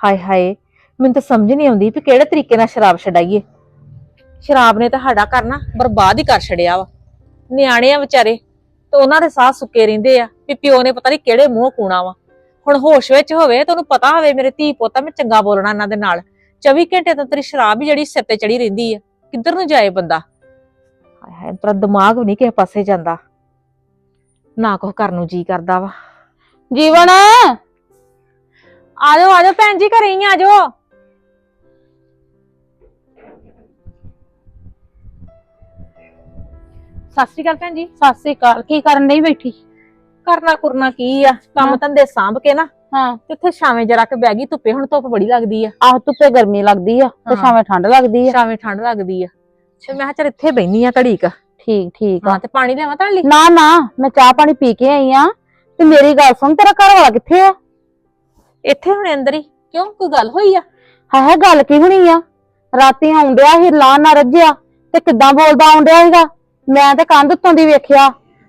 ਹਾਏ ਹਾਏ, ਮੈਨੂੰ ਤਾਂ ਸਮਝ ਨਹੀਂ ਆਉਂਦੀ ਵੀ ਕਿਹੜੇ ਤਰੀਕੇ ਨਾਲ ਸ਼ਰਾਬ ਛਡਾਈਏ। ਸ਼ਰਾਬ ਨੇ ਤਾਂ ਸਾਡਾ ਕਰਨਾ ਬਰਬਾਦ ਹੀ ਕਰ ਛੜਿਆ ਵਾ। ਨਿਆਣੇ ਆ ਵਿਚਾਰੇ, ਤੇ ਉਹਨਾਂ ਦੇ ਸਾਹ ਸੁੱਕੇ ਰਹਿੰਦੇ ਆ ਵੀ ਪਿਓ ਨੇ ਪਤਾ ਨਹੀਂ ਕਿਹੜੇ ਮੂੰਹ ਕੂਣਾ ਵਾ। ਹੁਣ ਹੋਸ਼ ਵਿੱਚ ਹੋਵੇ ਤੇ ਉਹਨੂੰ ਪਤਾ ਹੋਵੇ ਮੇਰੇ ਧੀ ਪੁੱਤ ਮੈਂ ਚੰਗਾ ਬੋਲਣਾ ਇਹਨਾਂ ਦੇ ਨਾਲ। 24 ਘੰਟੇ ਤਾਂ ਤੇਰੀ ਸ਼ਰਾਬ ਹੀ ਜਿਹੜੀ ਸਿਰ ਤੇ ਚੜੀ ਰਹਿੰਦੀ ਆ, ਕਿੱਧਰ ਨੂੰ ਜਾਏ ਬੰਦਾ? ਹਾਏ ਹਾਏ, ਤੇਰਾ ਦਿਮਾਗ ਵੀ ਨਹੀਂ ਕਿਸੇ ਪਾਸੇ ਜਾਂਦਾ। ਨਾ ਕੁਛ ਕਰਨ ਨੂੰ ਜੀ ਕਰਦਾ ਵਾ। ਜੀਵਨ! ਆਜੋ ਆਜੋ ਭੈਣ ਜੀ ਘਰੇ ਹੀ ਆਜੋ। ਸਤਿ ਸ਼੍ਰੀ ਅਕਾਲ ਭੈਣ ਜੀ। ਸਤਿ ਸ੍ਰੀ ਅਕਾਲ। ਕੀ ਕਰਨ ਨਹੀਂ ਬੈਠੀ? ਕਰਨਾ ਕੁਰਨਾ ਕੀ ਆ? ਕੰਮ ਹਾਂ। ਧੰਦੇ ਸਾਂਭ ਕੇ ਨਾ ਹਾਂ। ਤੇ ਇੱਥੇ ਛਾਵੇਂ ਜਰਾ ਕੇ ਬਹਿ ਗਈ। ਧੁੱਪੇ ਹੁਣ ਧੁੱਪ ਬੜੀ ਲੱਗਦੀ ਆ। ਆਹ ਧੁੱਪੇ ਗਰਮੀ ਲੱਗਦੀ ਆ ਤੇ ਹਾਂ। ਛਾਵੇਂ ਠੰਡ ਲੱਗਦੀ ਆ। ਛਾਵੇਂ ਠੰਡ ਲੱਗਦੀ ਆ। ਤੇ ਮੈਂ ਕਿਹਾ ਚੱਲ ਇੱਥੇ ਬੈਣੀ ਆ ਘੜੀ ਕ ਠੀਕ ਠੀਕ ਆ। ਹਾਂ ਤੇ ਪਾਣੀ ਲਿਆਵਾਂ ਤੁਹਾਡੇ ਲਈ? ਨਾ ਨਾ ਮੈਂ ਚਾਹ ਪਾਣੀ ਪੀ ਕੇ ਆਈ ਆ। ਤੇ ਮੇਰੀ ਗੱਲ ਸੁਣ ਤੇਰਾ ਘਰ ਵਾਲਾ ਕਿੱਥੇ ਆ? ਇੱਥੇ ਹੁਣ ਅੰਦਰ ਹੀ। ਕਿਉਂ? ਕੋਈ ਗੱਲ ਹੋਈ ਆ? ਹੈ ਹੈ ਗੱਲ ਕੀ ਹੋਣੀ ਆ? ਰਾਤੀ ਆਉਂਦਿਆ ਸੀ ਲਾਂ ਨਾ ਰੱਜਿਆ। ਤੇ ਕਿੱਦਾਂ ਬੋਲਦਾ ਆਉਂਦਿਆ ਸੀਗਾ? ਮੈਂ ਤੇ ਕੰਧ ਉੱਤੋਂ ਦੀ ਵੇਖਿਆ।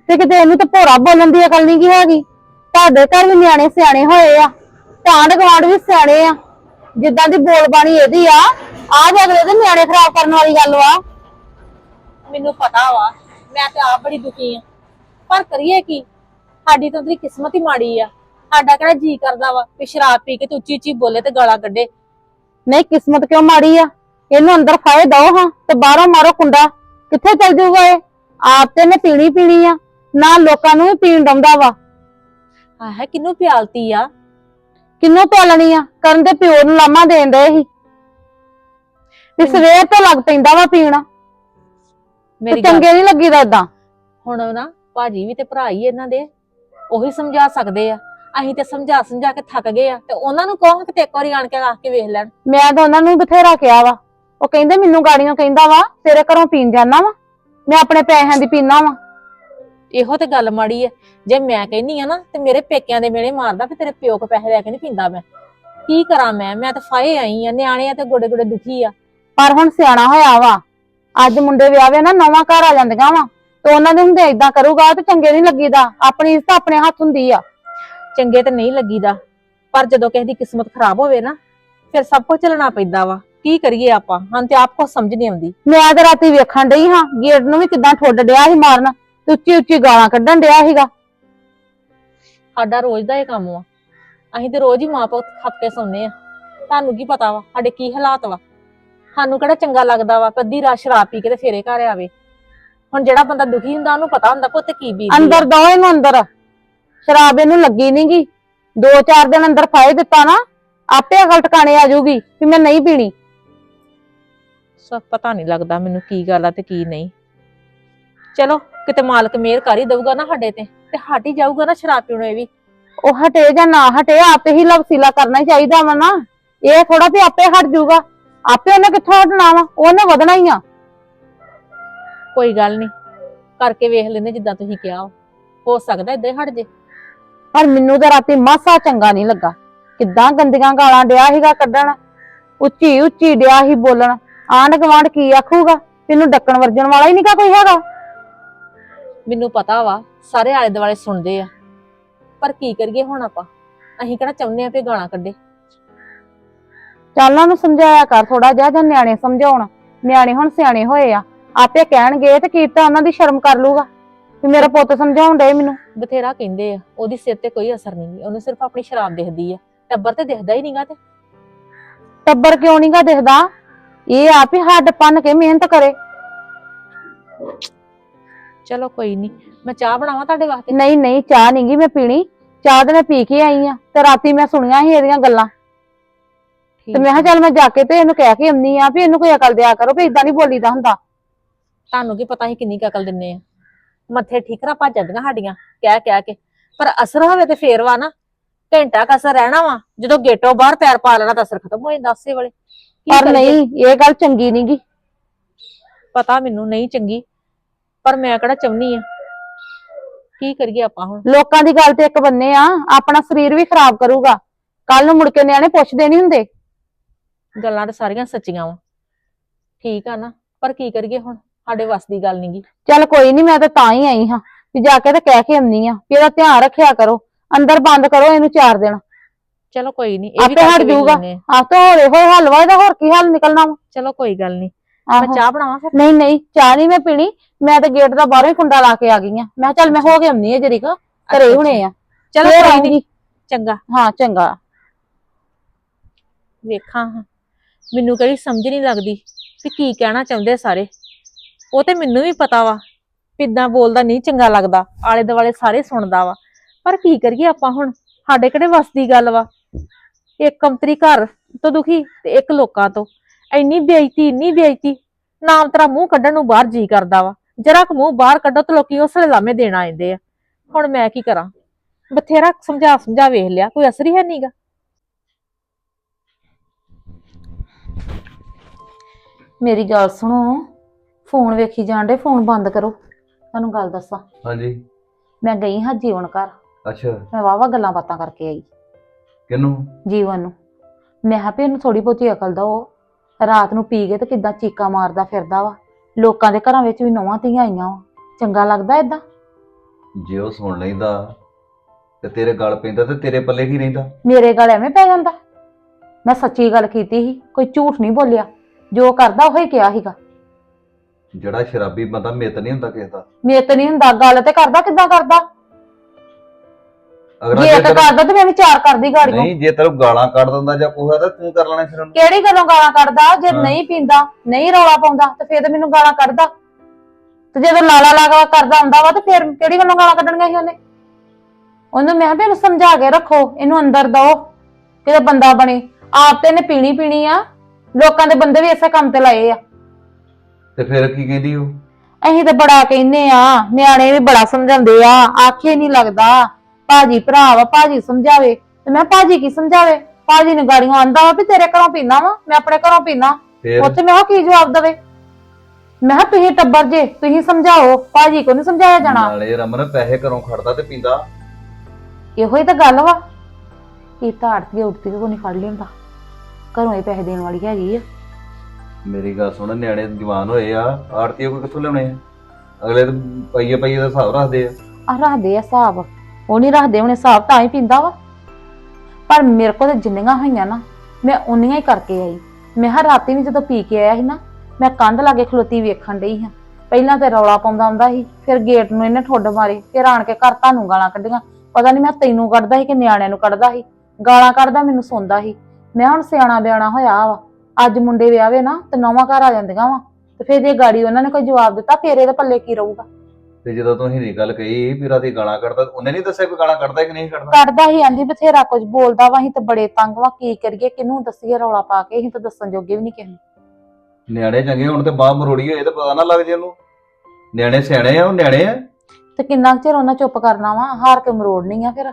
ਤੇ ਕਿਤੇ ਇਹਨੂੰ ਤੇ ਭੋਰਾ ਬੋਲਣ ਦੀ ਅਕਲ ਨਹੀਂ ਕੀ ਹੈਗੀ। ਤੁਹਾਡੇ ਘਰ ਵੀ ਨਿਆਣੇ ਸਿਆਣੇ ਹੋਏ ਆ। ਟਾਂਡ ਗਵਾਂਡ ਵੀ ਸਿਆਣੇ ਆ। ਜਿੱਦਾਂ ਦੀ ਬੋਲ ਬਾਣੀ ਇਹਦੀ ਆ ਆ ਅਗਲੇ ਦੇ ਨਿਆਣੇ ਖਰਾਬ ਕਰਨ ਵਾਲੀ ਗੱਲ ਵਾ ਮੈਨੂੰ ਪਤਾ ਵਾ ਮੈਂ ਤੇ ਆਪ ਬੜੀ ਦੁਖੀ ਆ। ਪਰ ਕਰੀਏ ਕੀ? ਸਾਡੀ ਤਾਂ ਤੇਰੀ ਕਿਸਮਤ ਹੀ ਮਾੜੀ ਆ। ਸਾਡਾ ਕਿਹੜਾ ਜੀ ਕਰਦਾ ਵਾ ਕਿ ਸ਼ਰਾਬ ਪੀ ਕੇ ਤੇ ਉੱਚੀ ਉੱਚੀ ਬੋਲੇ ਤੇ ਗਾਲਾਂ ਕੱਢੇ। ਨਹੀਂ ਕਿਸਮਤ ਕਿਉਂ ਮਾੜੀ ਆ? ਇਹਨੂੰ ਅੰਦਰ ਫਾਇ ਦੋ ਹਾਂ ਤੇ ਬਾਹਰੋਂ ਮਾਰੋ ਕੁੰਡਾ। ਕਿੱਥੇ ਚੱਲ ਜਾਊਗਾ ਇਹ? ਆਪ ਤੇ ਨੇ ਪੀਣੀ ਪੀਣੀ ਆ। ਨਾ ਲੋਕਾਂ ਨੂੰ ਵੀ ਪੀਣ ਡਾਉਂਦਾ ਵਾ। ਹਾਂ ਹੈ ਕਿੰਨੂੰ ਪਿਆਲਤੀ ਆ? ਕਿੰਨੂੰ ਪਿਆਲਣੀ ਆ? ਕਰਨ ਦੇ ਪਿਓ ਨੂੰ ਲਾਮਾ ਦੇਣ ਦੇ ਸੀ। ਤੇ ਸਵੇਰ ਤੋਂ ਲੱਗ ਪੈਂਦਾ ਵਾ ਪੀਣਾ। ਮੇਰੀ ਚੰਗੇ ਨਹੀਂ ਲੱਗੀਦਾ ਏਦਾਂ। ਹੁਣ ਨਾ ਭਾਜੀ ਵੀ ਤੇ ਭਰਾ ਹੀ ਇਹਨਾਂ ਦੇ ਉਹੀ ਸਮਝਾ ਸਕਦੇ ਆ। ਅਸੀਂ ਤੇ ਸਮਝਾ ਸਮਝਾ ਕੇ ਥੱਕ ਗਏ ਆ ਤੇ ਉਹਨਾਂ ਨੂੰ ਕਹੋ ਕਿ ਤੇ ਇੱਕ ਵਾਰੀ ਆਣ ਕੇ ਆ ਕੇ ਵੇਖ ਲੈਣ। ਮੈਂ ਤਾਂ ਉਹਨਾਂ ਨੂੰ ਬਥੇਰਾ ਕਿਹਾ ਵਾ। ਉਹ ਕਹਿੰਦੇ ਮੈਨੂੰ ਗਾੜੀਆਂ ਕਹਿੰਦਾ ਵਾ ਤੇਰੇ ਘਰੋਂ ਪੀਣ ਜਾਣਾ ਵਾ। ਮੈਂ ਆਪਣੇ ਪੈਸਿਆਂ ਦੀ ਪੀਣਾ ਵਾ। ਇਹੋ ਤੇ ਗੱਲ ਮਾੜੀ ਆ। ਜੇ ਮੈਂ ਕਹਿੰਨੀ ਆ ਨਾ ਤੇ ਮੇਰੇ ਪੇਕਿਆਂ ਦੇ ਮੇਲੇ ਮਾਰਦਾ ਫਿਰ ਤੇਰੇ ਪਿਓ ਕੋ ਪੈਸੇ ਲੈ ਕੇ ਨਹੀਂ ਪੀਂਦਾ ਮੈਂ। ਕੀ ਕਰਾਂ ਮੈਂ? ਮੈਂ ਤਾਂ ਫਾਏ ਆਈ ਆ ਨਿਆਣੇ ਆ ਤੇ ਗੋਡੇ ਗੋਡੇ ਦੁਖੀ ਆ। ਪਰ ਹੁਣ ਸਿਆਣਾ ਹੋਇਆ ਵਾ। ਅੱਜ ਮੁੰਡੇ ਵਿਆਹਵੇ ਨਾ ਨਵਾਂ ਘਰ ਆ ਜਾਂਦੀਆਂ ਵਾ। ਤੇ ਉਹਨਾਂ ਦੇ ਹੁੰਦੇ ਇਦਾਂ ਕਰੂਗਾ ਤੇ ਚੰਗੇ ਨਹੀਂ ਲੱਗੀਦਾ। ਆਪਣੀ ਇੱਜ਼ਤ ਆਪਣੇ ਹੱਥ ਹੁੰਦੀ ਆ। ਚੰਗੇ ਤੇ ਨਹੀਂ ਲੱਗੀਦਾ। ਪਰ ਜਦੋਂ ਕਿਸੇ ਦੀ ਕਿਸਮਤ ਖਰਾਬ ਹੋਵੇ ਨਾ ਫਿਰ ਸਭ ਕੁਝ ਚੱਲਣਾ ਪੈਂਦਾ ਵਾ। ਕੀ ਕਰੀਏ ਆਪਾਂ? ਹਾਂ ਤੇ ਆਪ ਕੋ ਸਮਝ ਨਹੀਂ ਆਉਂਦੀ। ਮੈਂ ਤਾਂ ਰਾਤੀ ਵੇਖਣ ਡਈ ਹਾਂ ਗੇਟ ਨੂੰ ਵੀ ਕਿਦਾਂ ਠੁੱਡ ਡਿਆ ਸੀ ਮਾਰਨ। ਤੇ ਉੱਚੀ ਉੱਚੀ ਗਾਲਾਂ ਕੱਢਣ ਡਿਆ ਸੀਗਾ। ਸਾਡਾ ਰੋਜ਼ ਦਾ ਇਹ ਕੰਮ ਵਾ। ਅਸੀਂ ਤੇ ਰੋਜ਼ ਹੀ ਮਾਂ ਪੁੱਤ ਖੱਪ ਕੇ ਸੌਂਦੇ ਆ ਤੁਹਾਨੂੰ ਕੀ ਪਤਾ ਵਾ? ਸਾਡੇ ਕੀ ਹਾਲਾਤ ਵਾ? ਸਾਨੂੰ ਕਿਹੜਾ ਚੰਗਾ ਲੱਗਦਾ ਵਾ? ਕਦੀ ਰਾਤ ਸ਼ਰਾਬ ਪੀ ਕੇ ਤੇ ਫੇਰੇ ਘਰ ਆਵੇ। ਹੁਣ ਜਿਹੜਾ ਬੰਦਾ ਦੁਖੀ ਹੁੰਦਾ ਉਹਨੂੰ ਪਤਾ ਹੁੰਦਾ ਪੁੱਤ ਕੀ ਬੀਤੀ ਆ। ਅੰਦਰ ਦੋ ਇਹਨੂੰ ਅੰਦਰ। ਸ਼ਰਾਬ ਇਹਨੂੰ ਲੱਗੀ ਨਹੀਂਗੀ ਦੋ ਚਾਰ ਦਿਨ ਅੰਦਰ ਫਾਇ ਦਿੱਤਾ ਨਾ ਆਪੇ ਅਕਲ ਟਿਕਾਣੇ ਆ ਜਾਊਗੀ ਵੀ ਮੈਂ ਨਹੀਂ ਪੀਣੀ। ਸਭ ਪਤਾ ਨਹੀਂ ਲੱਗਦਾ ਮੈਨੂੰ ਕੀ ਗੱਲ ਆ ਤੇ ਕੀ ਨਹੀਂ। ਚਲੋ ਕਿਤੇ ਮਾਲਕ ਮਿਹਰ ਕਰ ਹੀ ਦਊਗਾ ਨਾ ਸਾਡੇ ਤੇ ਤੇ ਹਟ ਹੀ ਜਾਊਗਾ ਨਾ ਸ਼ਰਾਬ ਪੀਣੋਂ ਇਹ ਵੀ। ਉਹ ਹਟੇ ਜਾਂ ਨਾ ਹਟੇ ਆਪੇ ਹੀ ਲਵਸੀਲਾ ਕਰਨਾ ਹੀ ਚਾਹੀਦਾ ਵਾ ਨਾ। ਇਹ ਥੋੜਾ ਵੀ ਆਪੇ ਹਟ ਜਾਊਗਾ। ਆਪੇ ਉਹਨੇ ਕਿੱਥੋਂ ਹਟਣਾ ਵਾ? ਉਹਨੇ ਵਧਣਾ ਹੀ ਆ। ਕੋਈ ਗੱਲ ਨਹੀਂ ਕਰਕੇ ਵੇਖ ਲੈਂਦੇ ਜਿੱਦਾਂ ਤੁਸੀਂ ਕਿਹਾ ਵਾ। ਹੋ ਸਕਦਾ ਇਦਾਂ ਹੀ ਹਟ ਜੇ। ਪਰ ਮੈਨੂੰ ਤਾਂ ਰਾਤੀ ਮਾਸਾ ਚੰਗਾ ਨਹੀਂ ਲੱਗਾ। ਕਿੱਦਾਂ ਗੰਦੀਆਂ ਗਾਲਾਂ ਡਿਆ ਸੀਗਾ ਕੱਢਣ। ਉੱਚੀ ਉੱਚੀ ਡਿਆ ਸੀ ਬੋਲਣ। ਆਂਢ ਗੁਆਂਢ ਕੀ ਆਖੂਗਾ? ਤੈਨੂੰ ਡੱਕਣ ਵਰਜਣ ਵਾਲਾ ਹੀ ਨਹੀਂਗਾ ਕੋਈ ਹੈਗਾ। ਮੈਨੂੰ ਪਤਾ ਵਾ ਸਾਰੇ ਆਲੇ ਦੁਆਲੇ ਸੁਣਦੇ ਆ। ਪਰ ਕੀ ਕਰੀਏ ਹੁਣ ਆਪਾਂ? ਅਸੀਂ ਕਿਹੜਾ ਚਾਹੁੰਦੇ ਆ ਵੀ ਗਾਲਾਂ ਕੱਢੇ। ਚੱਲ ਉਹਨੂੰ ਸਮਝਾਇਆ ਕਰ ਥੋੜਾ ਜਿਹਾ ਜਾਂ ਨਿਆਣੇ ਸਮਝਾਉਣ। ਨਿਆਣੇ ਹੁਣ ਸਿਆਣੇ ਹੋਏ ਆ। ਆਪੇ ਕਹਿਣਗੇ ਤੇ ਕੀਤਾ ਉਹਨਾਂ ਦੀ ਸ਼ਰਮ ਕਰ ਲੂਗਾ ਵੀ ਮੇਰਾ ਪੁੱਤ ਸਮਝਾਉਣ ਡੇ ਮੈਨੂੰ। ਬਥੇਰਾ ਕਹਿੰਦੇ ਆ ਉਹਦੀ ਸਿਰ ਤੇ ਕੋਈ ਅਸਰ ਨਹੀਂ ਉਹਨੂੰ ਸਿਰਫ ਆਪਣੀ ਸ਼ਰਾਬ ਦਿਖਦੀ ਆ। ਟੱਬਰ ਤੇ ਦਿਖਦਾ ਹੀ ਨਹੀਂਗਾ ਤੇ। ਟੱਬਰ ਕਿਉਂ ਨਹੀਂਗਾ ਦਿਖਦਾ? ਇਹ ਆਪ ਹੀ ਹੱਡ ਪੰਨ ਕੇ ਮਿਹਨਤ ਕਰੇ। ਚਲੋ ਕੋਈ ਨਹੀਂ ਮੈਂ ਚਾਹ ਬਣਾਵਾਂ ਤੁਹਾਡੇ ਵਾਸਤੇ? ਨਹੀਂ ਨਹੀਂ ਚਾਹ ਨਹੀਂਗੀ ਮੈਂ ਪੀਣੀ। ਚਾਹ ਤੇ ਮੈਂ ਪੀ ਕੇ ਆਈ ਆ ਤੇ ਰਾਤੀ ਮੈਂ ਸੁਣੀਆਂ ਸੀ ਇਹਦੀਆਂ ਗੱਲਾਂ। ਤੇ ਮੈਂ ਕਿਹਾ ਚੱਲ ਮੈਂ ਜਾ ਕੇ ਤੇ ਇਹਨੂੰ ਕਹਿ ਕੇ ਆਉਂਦੀ ਆ ਵੀ ਇਹਨੂੰ ਕੋਈ ਅਕਲ ਦਿਆ ਕਰੋ ਵੀ ਇਦਾਂ ਨਹੀਂ ਬੋਲੀਦਾ ਹੁੰਦਾ। ਤੁਹਾਨੂੰ ਕੀ ਪਤਾ ਸੀ ਕਿੰਨੀ ਕੁ ਅਕਲ ਦਿੰਨੇ ਆ? ਮੱਥੇ ਠੀਕਰਾ ਭੱਜ ਜਾਂਦੀਆਂ ਸਾਡੀਆਂ ਕਹਿ ਕਹਿ ਕੇ। ਪਰ ਅਸਰ ਹੋਵੇ ਤੇ ਫੇਰ ਵਾ ਨਾ ਘੰਟਾ ਕੁ ਅਸਰ ਰਹਿਣਾ ਵਾ ਜਦੋਂ ਗੇਟੋਂ ਬਾਹਰ ਪੈਰ ਪਾ ਲੈਣਾ ਤਾਂ ਅਸਰ ਖਤਮ ਹੋ ਜਾਂਦਾ ਉਸੇ ਵੇਲੇ। ਕੀ ਪਰ ਕਰੀਏ? ਨਹੀਂ ਇਹ ਗੱਲ ਚੰਗੀ ਨਹੀਂਗੀ ਪਤਾ ਮੈਨੂੰ ਨਹੀਂ ਚੰਗੀ ਪਰ ਮੈਂ ਕਿਹੜਾ ਚਾਹੁੰਨੀ ਆ। ਕੀ ਕਰੀਏ ਆਪਾਂ ਹੁਣ? ਲੋਕਾਂ ਦੀ ਗੱਲ ਤੇ ਇੱਕ ਬੰਨੇ ਆ ਆਪਣਾ ਸਰੀਰ ਵੀ ਖਰਾਬ ਕਰੂਗਾ। ਕੱਲ ਨੂੰ ਮੁੜ ਕੇ ਨਿਆਣੇ ਪੁੱਛਦੇ ਨਹੀਂ ਹੁੰਦੇ। ਗੱਲਾਂ ਤਾਂ ਸਾਰੀਆਂ ਸੱਚੀਆਂ ਵਾ। ਠੀਕ ਆ ਨਾ ਪਰ ਕੀ ਕਰੀਏ ਹੁਣ? ਸਾਡੇ ਵੱਸ ਦੀ ਗੱਲ ਨਹੀਂਗੀ ਚੱਲ ਕੋਈ ਨਹੀਂ ਮੈਂ ਤਾਂ ਤਾਂ ਹੀ ਆਈ ਹਾਂ ਵੀ ਜਾ ਕੇ ਤੇ ਕਹਿ ਕੇ ਆਉਂਦੀ ਆ ਵੀ ਇਹਦਾ ਧਿਆਨ ਰੱਖਿਆ ਕਰੋ ਅੰਦਰ ਬੰਦ ਕਰੋ ਇਹਨੂੰ ਚਾਰ ਦਿਨ ਚਲੋ ਕੋਈ ਨਹੀਂ ਇਹ ਵੀ ਆਪੇ ਹਟ ਕਰਕੇ ਵੇਖ ਜਾਊਗਾ। ਲੈਂਦੇ ਆ। ਤੇ ਹੋਰੇ ਹੋਏ ਹਲਵਾ ਇਹਦਾ ਹੋਰ ਕੀ ਹੱਲ ਨਿਕਲਣਾ ਵਾ ਚਲੋ ਕੋਈ ਗੱਲ ਨਹੀਂ ਮੈਂ ਆਹੋ। ਚਾਹ ਬਣਾਵਾਂ ਫਿਰ ਨਹੀਂ ਨਹੀਂ ਚਾਹ ਨਹੀਂ ਮੈਂ ਪੀਣੀ ਮੈਂ ਤੇ ਗੇਟ ਦਾ ਬਾਹਰੋਂ ਹੀ ਕੁੰਡਾ ਲਾ ਕੇ ਆ ਗਈ ਆ ਮੈਂ ਕਿਹਾ ਚੱਲ ਮੈਂ ਹੋ ਕੇ ਆਉਣੀ ਆ ਜਰੀਕ ਘਰੇ ਅੱਛਾ, ਹੁਣੇ ਆ ਚਲੋ ਫੇਰ ਕੋਈ ਆਊਂਗੀ। ਨਹੀਂ ਚੰਗਾ ਹਾਂ ਚੰਗਾ ਵੇਖਾਂ ਹਾਂ। ਮੈਨੂੰ ਕਿਹੜੀ ਸਮਝ ਨਹੀਂ ਲੱਗਦੀ ਕਿ ਕੀ ਕਹਿਣਾ ਚਾਹੁੰਦੇ ਸਾਰੇ ਉਹ ਤੇ ਮੈਨੂੰ ਵੀ ਪਤਾ ਵਾ ਕਿੱਦਾਂ ਬੋਲਦਾ ਨਹੀਂ ਚੰਗਾ ਲੱਗਦਾ, ਆਲੇ ਦੁਆਲੇ ਸਾਰੇ ਸੁਣਦਾ ਵਾ। ਪਰ ਕੀ ਕਰੀਏ ਆਪਾਂ ਹੁਣ? ਸਾਡੇ ਕਿਹੜੇ ਵੱਸ ਗੱਲ ਵਾ? ਇੱਕ ਕੰਤਰੀ ਘਰ ਤੋਂ ਦੁਖੀ ਤੇ ਇੱਕ ਲੋਕਾਂ ਤੋਂ। ਇੰਨੀ ਬੇਇੱਜ਼ਤੀ ਇੰਨੀ ਬੇਇੱਜ਼ਤੀ। ਨਾਮ ਤੇਰਾ ਮੂੰਹ ਕੱਢਣ ਨੂੰ ਬਾਹਰ ਜੀ ਕਰਦਾ ਵਾ। ਜਰਾ ਕੁ ਮੂੰਹ ਬਾਹਰ ਕੱਢੋ ਤੇ ਲੋਕੀ ਉਸਲੇ ਲਾਮੇ ਦੇਣ ਆ ਆ। ਹੁਣ ਮੈਂ ਕੀ ਕਰਾਂ? ਬਥੇਰਾ ਸਮਝਾ ਸਮਝਾ ਵੇਖ ਲਿਆ, ਕੋਈ ਅਸਰ ਹੀ ਹੈ ਨਹੀਂਗਾ ਮੇਰੀ ਗੱਲ ਸੁਣੋ। ਫੋਨ ਵੇਖੀ ਜਾਂਦੇ ਫੋਨ ਬੰਦ ਕਰੋ। ਤੁਹਾਨੂੰ ਗੱਲ ਦੱਸਾਂ। ਹਾਂਜੀ। ਮੈਂ ਗਈ ਹਾਂ ਜੀਵਨ ਘਰ। ਅੱਛਾ। ਮੈਂ ਵਾਵਾ ਗੱਲਾਂ ਬਾਤਾਂ ਕਰਕੇ ਆਈ। ਕਿਨੂੰ ਜੀਵਨ ਨੂੰ। ਮੈਂ ਕਿਹਾ ਵੀ ਇਹਨੂੰ ਥੋੜੀ ਬਹੁਤੀ ਅਕਲ ਦੋ ਰਾਤ ਨੂੰ ਪੀ ਕੇ ਤੇ ਕਿੱਦਾਂ ਚੀਕਾਂ ਮਾਰਦਾ ਫਿਰਦਾ ਵਾ। ਲੋਕਾਂ ਦੇ ਘਰਾਂ ਵਿੱਚ ਵੀ ਨੌਵਾਂ ਧੀਆਂ ਆਈਆਂ ਵਾ। ਚੰਗਾ ਲੱਗਦਾ ਏਦਾਂ? ਜੇ ਉਹ ਸੁਣ ਲੈਂਦਾ ਤੇ ਤੇਰੇ ਗਲ ਪੈਂਦਾ ਤੇ ਤੇਰੇ ਪੱਲੇ ਕੀ ਰਹਿੰਦਾ? ਮੇਰੇ ਗੱਲ ਐਵੇਂ ਪੈ ਜਾਂਦਾ। ਮੈਂ ਸੱਚੀ ਗੱਲ ਕੀਤੀ ਸੀ ਕੋਈ ਝੂਠ ਨਹੀਂ ਬੋਲਿਆ। ਜੋ ਕਰਦਾ ਉਹ ਹੀ ਕਿਹਾ ਸੀਗਾ। ਜਿਹੜਾ ਸ਼ਰਾਬੀ ਬੰਦਾ ਮਿੱਤ ਨਹੀਂ ਹੁੰਦਾ ਕਿਸੇ ਦਾ। ਮੇਰੇ ਤੇ ਨਹੀਂ ਹੁੰਦਾ ਗੱਲ ਤੇ ਕਰਦਾ ਕਿੱਦਾਂ ਕਰਦਾ? ਅਗਰ ਜੇ ਇੱਕ ਕਰਦਾ ਤੇ ਮੈਂ ਵੀ ਚਾਰ ਕਰਦੀ ਗਾੜੀਆਂ ਨਹੀਂ ਜੇ ਤੈਨੂੰ ਗਾਲਾਂ ਕੱਢ ਦਿੰਦਾ ਜਾਂ ਕੋਈ ਹੈ ਤਾਂ ਤੂੰ ਕਰ ਲੈਣਾ ਫਿਰ ਉਹਨੂੰ ਕਿਹੜੀ ਗੱਲੋਂ ਗਾਲਾਂ ਕੱਢਦਾ? ਜੇ ਹਾਂ। ਨਹੀਂ ਪੀਂਦਾ ਨਹੀਂ ਰੌਲਾ ਪਾਉਂਦਾ ਤੇ ਫੇਰ ਤੇ ਮੈਨੂੰ ਗਾਲਾਂ ਕੱਢਦਾ। ਤੇ ਜਦੋਂ ਲਾਲਾ ਲਾਗਾ ਕਰਦਾ ਹੁੰਦਾ ਵਾ ਤੇ ਫੇਰ ਕਿਹੜੀ ਗੱਲੋਂ ਗਾਲਾਂ ਕੱਢਣੀਆਂ ਸੀ ਉਹਨੇ? ਉਹਨੂੰ ਮੈਂ ਕਿਹਾ ਵੀ ਇਹਨੂੰ ਸਮਝਾ ਕੇ ਰੱਖੋ ਇਹਨੂੰ ਅੰਦਰ ਦੋ ਕਿਤੇ ਬੰਦਾ ਬਣੇ। ਆਪ ਤੇ ਇਹਨੇ ਪੀਣੀ ਪੀਣੀ ਆ ਲੋਕਾਂ ਦੇ ਬੰਦੇ ਵੀ ਇਸੇ ਕੰਮ ਤੇ ਲਾਏ ਆ। ਤੇ ਫਿਰ ਕੀ ਕਹਿੰਦੀ ਉਹ? ਅਸੀਂ ਤਾਂ ਬੜਾ ਕਹਿੰਦੇ ਆ ਨਿਆਣੇ ਵੀ ਬੜਾ ਸਮਝਾਉਂਦੇ ਆ ਆਖੇ ਨਹੀਂ ਲੱਗਦਾ। ਭਾਜੀ ਭਰਾ ਵਾ ਭਾਜੀ ਸਮਝਾਵੇ। ਤੇ ਮੈਂ ਭਾਜੀ ਕੀ ਸਮਝਾਵੇ? ਭਾਜੀ ਨੇ ਗਾੜੀਆਂ ਆਂਦਾ ਵਾ ਵੀ ਤੇਰੇ ਘਰੋਂ ਪੀਣਾ ਵਾ ਮੈਂ ਆਪਣੇ ਘਰੋਂ ਪੀਣਾ ਫਿਰ? ਉੱਥੇ ਮੈਂ ਕਿਹਾ ਕੀ ਜਵਾਬ ਦਵੇ? ਮੈਂ ਕਿਹਾ ਤੁਸੀਂ ਟੱਬਰ ਜੇ ਤੁਸੀਂ ਸਮਝਾਓ ਭਾਜੀ ਕੋ ਨਹੀਂ ਸਮਝਾਇਆ ਜਾਣਾ? ਨਾਲੇ ਰਮਨ ਪੈਸੇ ਘਰੋਂ ਖੜਦਾ ਤੇ ਪੀਂਦਾ। ਇਹੋ ਹੀ ਤਾਂ ਗੱਲ ਵਾ। ਇਹ ਤਾਂ ਆੜਤੀ ਉੱਠਤੀ ਕੋ ਨਹੀਂ ਫੜ ਲਿਆਂਦਾ ਘਰੋਂ ਇਹ ਪੈਸੇ ਦੇਣ ਵਾਲੀ ਹੈਗੀ ਆ। ਮੇਰੀ ਗੱਲ ਸੁਣ, ਨਿਆਣੇ ਜਵਾਨ ਹੋਏ ਆ ਆੜਤੀ ਕੋਈ ਕਿੱਥੋਂ ਲਿਆਉਣੇ ਆ? ਅਗਲੇ ਤਾਂ ਪਈਏ ਪਈਏ ਦਾ ਹਿਸਾਬ ਰੱਖਦੇ ਆ। ਆ ਰੱਖਦੇ ਆ ਹਿਸਾਬ। ਉਹ ਨਹੀਂ ਰੱਖਦੇ ਹੁਣ, ਹਿਸਾਬ ਤਾਂ ਹੀ ਪੀਂਦਾ ਵਾ। ਪਰ ਮੇਰੇ ਕੋਲ ਤਾਂ ਜਿੰਨੀਆਂ ਹੋਈਆਂ ਨਾ, ਮੈਂ ਉਨੀਆਂ ਹੀ ਕਰਕੇ ਆਈ। ਮੈਂ ਹਰ ਰਾਤੀ ਵੀ ਜਦੋਂ ਪੀ ਕੇ ਆਇਆ ਸੀ ਨਾ, ਮੈਂ ਕੰਧ ਲਾਗੇ ਖਲੋਤੀ ਵੇਖਣ ਡਈ ਹਾਂ। ਪਹਿਲਾਂ ਤੇ ਰੌਲਾ ਪਾਉਂਦਾ ਹੁੰਦਾ ਸੀ, ਫਿਰ ਗੇਟ ਨੂੰ ਇਹਨੇ ਠੁੱਡ ਮਾਰੀ, ਫਿਰ ਆਣ ਕੇ ਘਰ ਤੁਹਾਨੂੰ ਗਾਲਾਂ ਕੱਢੀਆਂ। ਪਤਾ ਨਹੀਂ ਮੈਂ ਤੈਨੂੰ ਕੱਢਦਾ ਸੀ ਕਿ ਨਿਆਣਿਆਂ ਨੂੰ ਕੱਢਦਾ ਸੀ। ਗਾਲਾਂ ਕੱਢਦਾ, ਮੈਨੂੰ ਸੁਣਦਾ ਸੀ। ਮੈਂ ਹੁਣ ਸਿਆਣਾ ਬਿਆਣਾ ਹੋਇਆ ਵਾ। ਅੱਜ ਮੁੰਡੇ ਵਿਆਹਵੇ ਨਾ ਤੇ ਨਵਾਂ ਘਰ ਆ ਜਾਂਦੀਆਂ ਵਾ। ਤੇ ਫਿਰ ਜੇ ਗਾੜੀ ਉਹਨਾਂ ਨੇ ਕੋਈ ਜਵਾਬ ਦਿੱਤਾ ਫਿਰ ਇਹਦੇ ਪੱਲੇ ਕੀ ਰਹੂਗਾ? ਤੇ ਜਦੋਂ ਤੂੰ ਹਿੰਦੀ ਗੱਲ ਕਹੀ ਵੀ ਰਾਤੀ ਗਾਲਾਂ ਕੱਢਦਾ ਉਹਨੇ ਨਹੀਂ ਦੱਸਿਆ ਕੋਈ ਗਾਲਾਂ ਕੱਢਦਾ ਕਿ ਨਹੀਂ ਕੱਢਦਾ? ਕੱਢਦਾ ਹੀ ਆਂਦੀ ਬਥੇਰਾ ਕੁਝ ਬੋਲਦਾ ਵਾ ਅਸੀਂ ਤਾਂ ਬੜੇ ਤੰਗ ਵਾ ਕੀ ਕਰੀਏ ਕਿਹਨੂੰ ਦੱਸੀਏ ਰੌਲਾ ਪਾ ਕੇ ਅਸੀਂ ਤਾਂ ਦੱਸਣ ਜੋਗੇ ਵੀ ਨਹੀਂ ਕਿਸੇ ਨੂੰ। ਨਿਆਣੇ ਚੰਗੇ ਹੁਣ ਤੇ ਬਾਹ ਮਰੋੜੀ ਹੋਏ ਤੇ ਪਤਾ ਨਾ ਲੱਗ ਜੇ ਉਹਨੂੰ। ਨਿਆਣੇ ਸਿਆਣੇ ਆ ਉਹ ਨਿਆਣੇ ਆ। ਤੇ ਕਿੰਨਾ ਕੁ ਚਿਰ ਉਹਨਾਂ ਚੁੱਪ ਕਰਨਾ ਵਾ ਹਾਰ ਕੇ ਮਰੋੜਨੀ ਆ ਫਿਰ।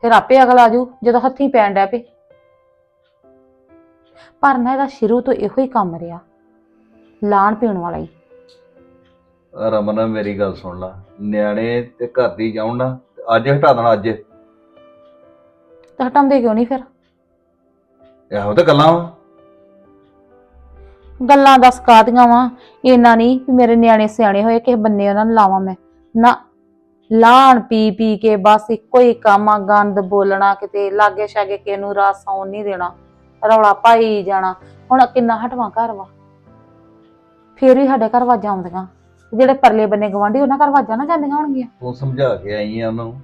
ਫਿਰ ਆਪੇ ਅਗਲ ਆਜੂ ਜਦੋਂ ਹੱਥੀਂ ਪੈਣ ਡੈ ਪਏ। ਪਰ ਨਾ ਇਹਦਾ ਸ਼ੁਰੂ ਤੋਂ ਇਹੋ ਹੀ ਕੰਮ ਰਿਹਾ। ਲਾਣ ਪੀਣ ਵਾਲਾ ਹੀ। ਰਮਨ ਮੇਰੀ ਗੱਲ ਸੁਣ ਲੈ। ਨਿਆਣੇ ਤੇ ਘਰ ਦੀ ਜਾਉਣ ਨਾ ਤੇ ਅੱਜ ਹਟਾ ਦੇਣਾ ਅੱਜ। ਤੇ ਹਟਾਉਂਦੇ ਕਿਉਂ ਨਹੀਂ ਫਿਰ? ਇਹੋ ਤੇ ਗੱਲਾਂ ਵਾ। ਗੱਲਾਂ ਦੱਸ ਕਾਦੀਆਂ ਵਾ। ਇੰਨਾ ਨਹੀਂ ਵੀ ਮੇਰੇ ਨਿਆਣੇ ਸਿਆਣੇ ਹੋਏ ਕਿਸੇ ਬੰਨੇ ਉਹਨਾਂ ਨੂੰ ਲਾਵਾਂ ਮੈਂ। ਨਾ ਲਾਣ ਪੀ ਪੀ ਕੇ ਬਸ ਇੱਕੋ ਹੀ ਕੰਮ ਆ ਗੰਦ ਬੋਲਣਾ ਕਿਤੇ ਲਾਗੇ ਛਾਗੇ ਕਿਸੇ ਨੂੰ ਰਾਸ ਆਉਣ ਨਹੀਂ ਦੇਣਾ। ਰੌਲਾ ਪਾਈ ਜਾਣਾ। ਹੁਣ ਕਿੰਨਾ ਹਟਵਾਂ ਘਰ ਵਾ। ਫੇਰ ਵੀ ਸਾਡੇ ਘਰ ਵਾਜਾਂ ਆਉਂਦੀਆਂ। ਜਿਹੜੇ ਪਰਲੇ ਬੰਨੇ ਗਵਾਂਢੀ ਉਹਨਾਂ ਘਰ ਵਾਜਾਂ ਨਾ ਜਾਂਦੀਆਂ ਹੋਣਗੀਆਂ। ਤੂੰ ਸਮਝਾ ਕੇ ਆਈ ਆ ਉਹਨੂੰ।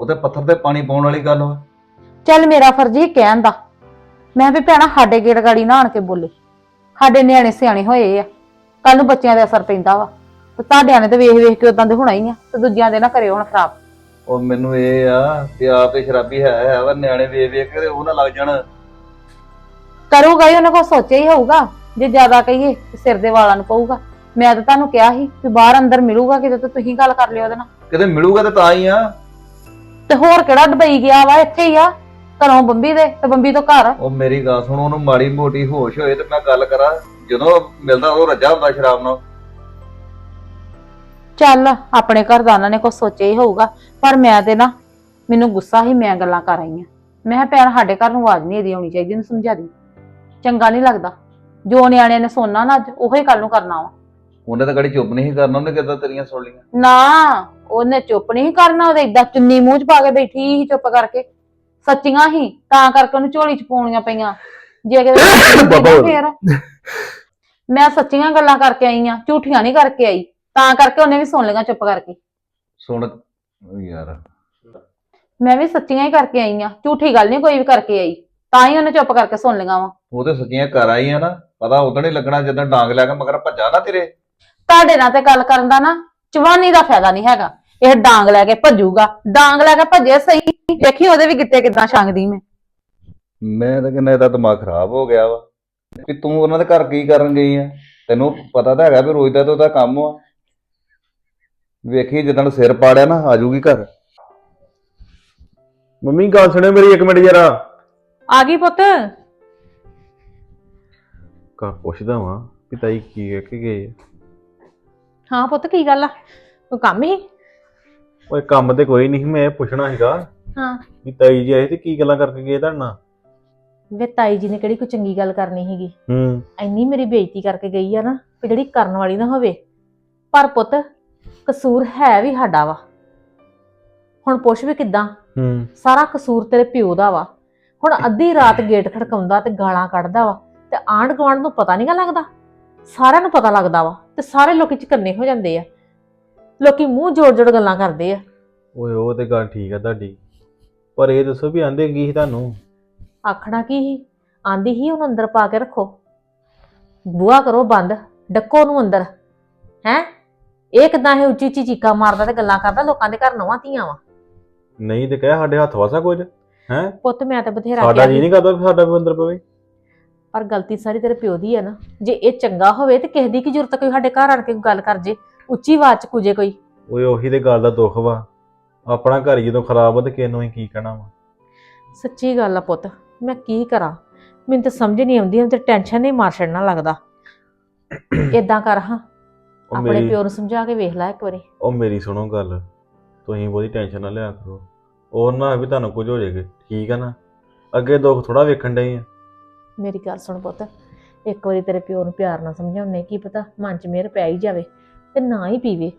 ਉਹ ਤੇ ਪੱਥਰ ਤੇ ਪਾਣੀ ਪਾਉਣ ਵਾਲੀ ਗੱਲ ਵਾ। ਚੱਲ ਮੇਰਾ ਫਰਜ਼ ਹੀ ਕਹਿਣ ਦਾ। ਮੈਂ ਵੀ ਭੈਣਾ ਸਾਡੇ ਗੇੜ ਗਾੜੀ ਨਾ ਆਣ ਕੇ ਬੋਲੇ। ਸਾਡੇ ਨਿਆਣੇ ਸਿਆਣੇ ਹੋਏ ਆ। ਕੱਲ ਨੂੰ ਬੱਚਿਆਂ ਦੇ ਅਸਰ ਪੈਂਦਾ ਵਾ। ਤੇ ਤੁਹਾਡਿਆਂ ਨੇ ਤੇ ਵੇਖ ਵੇਖ ਕੇ ਉਦਾਂ ਦੇ ਹੋਣਾ ਹੀ ਆ। ਤੇ ਦੂਜਿਆਂ ਦੇ ਨਾ ਕਰੇ ਹੁਣ ਖਰਾਬ। ਉਹ ਮੈਨੂੰ ਇਹ ਆ ਤੇ ਆਪੇ ਸ਼ਰਾਬੀ ਹੈ ਹੈ ਵਾ ਨਿਆਣੇ ਵੇਖ ਵੇਖ ਕੇ ਤੇ ਉਹ ਨਾ ਲੱਗ ਜਾਣ। ਕਰੂਗਾ ਹੀ ਉਹਨੇ ਕੋ ਸੋਚਿਆ ਹੀ ਹੋਊਗਾ। ਜੇ ਜ਼ਿਆਦਾ ਕਹੀਏ ਤੇ ਸਿਰ ਦੇ ਵਾਲਾਂ ਨੂੰ ਪਊਗਾ। ਮੈਂ ਤਾਂ ਤੁਹਾਨੂੰ ਕਿਹਾ ਸੀ ਕਿ ਬਾਹਰ ਅੰਦਰ ਮਿਲੂਗਾ ਕਿਤੇ ਤਾਂ ਤੁਸੀਂ ਗੱਲ ਕਰ ਲਿਓ ਉਹਦੇ ਨਾਲ। ਕਿਤੇ ਮਿਲੂਗਾ ਤੇ ਤਾਂ ਹੀ ਆ। ਤੇ ਹੋਰ ਕਿਹੜਾ ਡਬਈ ਗਿਆ ਵਾ ਇੱਥੇ ਹੀ ਆ। ਘਰੋਂ ਬੰਬੀ ਦੇ ਤੇ ਬੰਬੀ ਤੋਂ ਘਰ। ਉਹ ਮੇਰੀ ਗੱਲ ਸੁਣ ਉਹਨੂੰ ਮਾੜੀ ਮੋਟੀ ਹੋਸ਼ ਹੋਏ ਤੇ ਮੈਂ ਗੱਲ ਕਰਾਂ। ਜਦੋਂ ਮਿਲਦਾ ਉਹ ਰੱਜਾ ਹੁੰਦਾ ਸ਼ਰਾਬ ਨਾਲ। ਚੱਲ ਆਪਣੇ ਘਰ ਦਾ ਉਹਨਾਂ ਨੇ ਕੁਛ ਸੋਚਿਆ ਹੀ ਹੋਊਗਾ। ਪਰ ਮੈਂ ਤੇ ਨਾ ਮੈਨੂੰ ਗੁੱਸਾ ਹੀ ਮੈਂ ਗੱਲਾਂ ਕਰ ਆਈ ਆ। ਮੈਂ ਕਿਹਾ ਭੈਣ ਸਾਡੇ ਘਰ ਨੂੰ ਆਵਾਜ਼ ਨਹੀਂ ਇਹਦੀ ਆਉਣੀ ਚਾਹੀਦੀ ਇਹਨੂੰ ਸਮਝਾ ਦੀ ਚੰਗਾ ਨਹੀਂ ਲੱਗਦਾ। ਜੋ ਨਿਆਣਿਆਂ ਨੇ ਸੋਨਾ ਨਾ ਅੱਜ ਉਹੀ ਕੱਲ ਨੂੰ ਕਰਨਾ ਵਾ। ਉਹਨੇ ਤਾਂ ਕੜੀ ਚੁੱਪ ਨਹੀਂ ਸੀ ਕਰਨਾ ਉਹਨੇ ਕਿਦਾਂ ਤੇਰੀਆਂ ਸੁਣ ਲੀਆਂ ਨਾ ਉਹਨੇ ਚੁੱਪ ਨਹੀਂ ਕਰਨਾ ਉਹਦੇ ਇਦਾਂ ਚੁੰਨੀ ਮੂੰਹ ਚ ਪਾ ਕੇ ਬੈਠੀ ਸੀ ਚੁੱਪ ਕਰਕੇ। ਸੱਚੀਆਂ ਹੀ ਤਾਂ ਕਰਕੇ ਉਹਨੂੰ ਝੋਲੀ ਚ ਪਾਉਣੀਆਂ ਪਈਆਂ। ਜੇ ਬਾਬਾ। ਫੇਰ। ਮੈਂ ਸੱਚੀਆਂ ਗੱਲਾਂ ਕਰਕੇ ਆਈ ਆ ਝੂਠੀਆਂ ਨਹੀਂ ਕਰਕੇ ਆਈ। ਤਾਂ ਕਰਕੇ ਉਹਨੇ ਵੀ ਸੁਣ ਲਈਆਂ ਚੁੱਪ ਕਰਕੇ। ਸੁਣ। ਓ ਯਾਰ। ਮੈਂ ਵੀ ਸੱਚੀਆਂ ਹੀ ਕਰਕੇ ਆਈ ਆ ਝੂਠੀ ਗੱਲ ਨਹੀਂ ਕੋਈ ਵੀ ਕਰਕੇ ਆਈ। ਤਾਂ ਹੀ ਉਹਨੇ ਚੁੱਪ ਕਰਕੇ ਸੁਣ ਲਈਆਂ ਵਾ। ਉਹ ਤੇ ਸੱਚੀਆਂ ਕਰ ਆਈ ਆ ਨਾ ਪਤਾ ਉਦੋਂ ਹੀ ਲੱਗਣਾ ਜਦੋਂ ਡਾਂਗ ਲੈ ਕੇ ਮਗਰ ਭੱਜਾ ਨਾ ਤੇਰੇ। ਤੁਹਾਡੇ ਨਾਲ ਤੇ ਗੱਲ ਕਰਨ ਦਾ ਨਾ ਜਵਾਨੀ ਦਾ ਫਾਇਦਾ ਨਹੀਂ ਹੈਗਾ। ਇਹ ਡਾਂਗ ਲੈ ਕੇ ਭੱਜੂਗਾ ਡਾਂਗ ਲੈ ਕੇ ਭੱਜੇ ਸਹੀ। ਦੇਖੀ ਉਹਦੇ ਵੀ ਗਿੱਟੇ ਕਿਦਾਂ ਛਾਂਗਦੀ ਮੈਂ। ਮੈਂ ਤਾਂ ਕਹਿੰਦਾ ਇਹਦਾ ਦਿਮਾਗ ਖਰਾਬ ਹੋ ਗਿਆ ਵਾ। ਕਿ ਤੂੰ ਉਹਨਾਂ ਦੇ ਘਰ ਕੀ ਕਰਨ ਗਈ ਆ? ਤੈਨੂੰ ਪਤਾ ਤਾਂ ਹੈਗਾ ਵੀ ਰੋਜ਼ ਦਾ ਤਾਂ ਉਹਦਾ ਕੰਮ ਆ। ਵੇਖੀ ਜਦੋਂ ਸਿਰ ਪਾੜਿਆ ਨਾ ਆ ਜਾਊਗੀ ਘਰ। ਮੰਮੀ ਗੱਲ ਸੁਣਿਓ ਮੇਰੀ ਇੱਕ ਮਿੰਟ ਜਰਾ। ਆ ਗਈ ਪੁੱਤ। ਕਾ ਪੁੱਛਦਾ ਵਾਂ ਕਿ ਤਾਈ ਕੀ ਕਹਿ ਕੇ ਗਏ ਆ? ਹਾਂ ਪੁੱਤ ਕੀ ਗੱਲ ਆ? ਕੋਈ ਕੰਮ ਹੀ? ਓਏ ਕੰਮ ਤੇ ਕੋਈ ਨਹੀਂ ਮੈਂ ਇਹ ਪੁੱਛਣਾ ਸੀਗਾ ਹਾਂ। ਵੀ ਤਾਈ ਜੀ ਆਏ ਤੇ ਕੀ ਗੱਲਾਂ ਕਰਕੇ ਗਏ ਤੁਹਾਡੇ ਨਾਲ? ਵੇ ਤਾਈ ਜੀ ਨੇ ਕਿਹੜੀ ਕੋਈ ਚੰਗੀ ਗੱਲ ਕਰਨੀ ਸੀਗੀ? ਹੂੰ। ਇੰਨੀ ਮੇਰੀ ਬੇਇੱਜ਼ਤੀ ਕਰਕੇ ਗਈ ਆ ਨਾ ਕਿ ਜਿਹੜੀ ਕਰਨ ਵਾਲੀ ਨਾ ਹੋਵੇ। ਪਰ ਪੁੱਤ ਕਸੂਰ ਹੈ ਵੀ ਸਾਡਾ ਵਾ। ਹੁਣ ਪੁੱਛ ਵੀ ਕਿੱਦਾਂ? ਹੂੰ। ਸਾਰਾ ਕਸੂਰ ਤੇਰੇ ਪਿਓ ਦਾ ਵਾ। ਹੁਣ ਅੱਧੀ ਰਾਤ ਗੇਟ ਖੜਕਾਉਂਦਾ ਤੇ ਗਾਲਾਂ ਕੱਢਦਾ ਵਾ ਤੇ ਆਂਢ ਗੁਆਂਢ ਨੂੰ ਪਤਾ ਨਹੀਂਗਾ ਲੱਗਦਾ। ਸਾਰਿਆਂ ਨੂੰ ਪਤਾ ਲੱਗਦਾ ਵਾ ਤੇ ਸਾਰੇ ਲੋਕੀ ਚਕੰਨੇ ਹੋ ਜਾਂਦੇ ਆ। ਲੋਕੀ ਮੂੰਹ ਜੋੜ ਜੋੜ ਗੱਲਾਂ ਕਰਦੇ ਆ। ਓਏ ਉਹ ਤੇ ਗੱਲ ਠੀਕ ਆ ਤੁਹਾਡੀ। ਪਰ ਇਹ ਦੱਸੋ ਵੀ ਆਂਦੇ ਕੀ ਸੀ ਤੁਹਾਨੂੰ? ਆਖਣਾ ਕੀ ਹੀ ਆਂਦੀ ਹੀ ਉਹਨੂੰ ਅੰਦਰ ਪਾ ਕੇ ਰੱਖੋ। ਬੂਹਾ ਕਰੋ ਬੰਦ ਡੱਕੋ ਉਹਨੂੰ ਅੰਦਰ। ਹੈ? ਇਹ ਕਿਦਾਂ ਇਹ ਉੱਚੀ ਉੱਚੀ ਚੀਕਾਂ ਮਾਰਦਾ ਤੇ ਗੱਲਾਂ ਕਰਦਾ ਲੋਕਾਂ ਦੇ ਘਰ ਨਵਾਂ ਧੀਆਂ ਵਾ। ਨਹੀਂ ਤੇ ਕਹਿ ਸਾਡੇ ਹੱਥ ਵਸਾ ਕੁਝ। ਹੈ? ਪੁੱਤ ਮੈਂ ਤਾਂ ਬਥੇਰਾ ਸਾਡਾ ਜੀ ਨਹੀਂ ਕਰਦਾ ਵੀ ਸਾਡਾ ਵੀ ਅੰਦਰ ਪਵੇ। ਪਰ ਗਲਤੀ ਸਾਰੀ ਤੇਰੇ ਪਿਓ ਦੀ ਹੈ ਨਾ। ਜੇ ਇਹ ਚੰਗਾ ਹੋਵੇ ਤੇ ਕਿਸੇ ਦੀ ਕੀ ਜ਼ਰੂਰਤ ਕੋਈ ਸਾਡੇ ਘਰ ਆਣ ਕੇ ਗੱਲ ਕਰ ਜੇ। ਉੱਚੀ ਆਵਾਜ਼ ਚ ਕੁਜੇ ਕੋਈ। ਓਏ ਉਹੀ ਤੇ ਗੱਲ ਦਾ ਦੁੱਖ ਵਾ। ਆਪਣਾ ਘਰ ਹੀ ਜਦੋਂ ਖਰਾਬ ਆ ਤੇ ਕਿਸ ਨੂੰ ਹੀ ਕੀ ਕਹਿਣਾ ਵਾ? ਸੱਚੀ ਗੱਲ ਆ ਪੁੱਤ ਮੈਂ ਕੀ ਕਰਾਂ? ਮੈਨੂੰ ਤਾਂ ਸਮਝ ਨਹੀਂ ਆਉਂਦੀ ਤੇ ਟੈਨਸ਼ਨ ਨਹੀਂ ਮਾਰ ਛੱਡਣਾ ਲੱਗਦਾ। ਇਦਾਂ ਕਰ ਹਾਂ। ਉਹ ਆਪਣੇ ਮੇਰੀ ਪਿਓ ਨੂੰ ਸਮਝਾ ਕੇ ਵੇਖ ਲੈ ਇੱਕ ਵਾਰੀ। ਉਹ ਮੇਰੀ ਸੁਣੋ ਗੱਲ। ਤੁਸੀਂ ਬਹੁਤੀ ਟੈਨਸ਼ਨ ਨਾ ਲਿਆ ਕਰੋ। ਉਹ ਨਾ ਵੀ ਤੁਹਾਨੂੰ ਕੁਝ ਹੋ ਜਾਏਗਾ ਠੀਕ ਆ ਨਾ? ਅੱਗੇ ਦੁੱਖ ਥੋੜਾ ਵੇਖਣ ਡਏ ਆ। ਮੇਰੀ ਗੱਲ ਸੁਣ ਪੁੱਤ ਇੱਕ ਵਾਰੀ ਤੇਰੇ ਪਿਓ ਨੂੰ ਪਿਆਰ ਨਾਲ ਸਮਝਾਉਣੇ ਕੀ ਪਤਾ ਮਨ 'ਚ ਮਿਹਰ ਪੈ ਹੀ ਜਾਵੇ ਤੇ ਨਾ ਹੀ ਪੀਵੇ।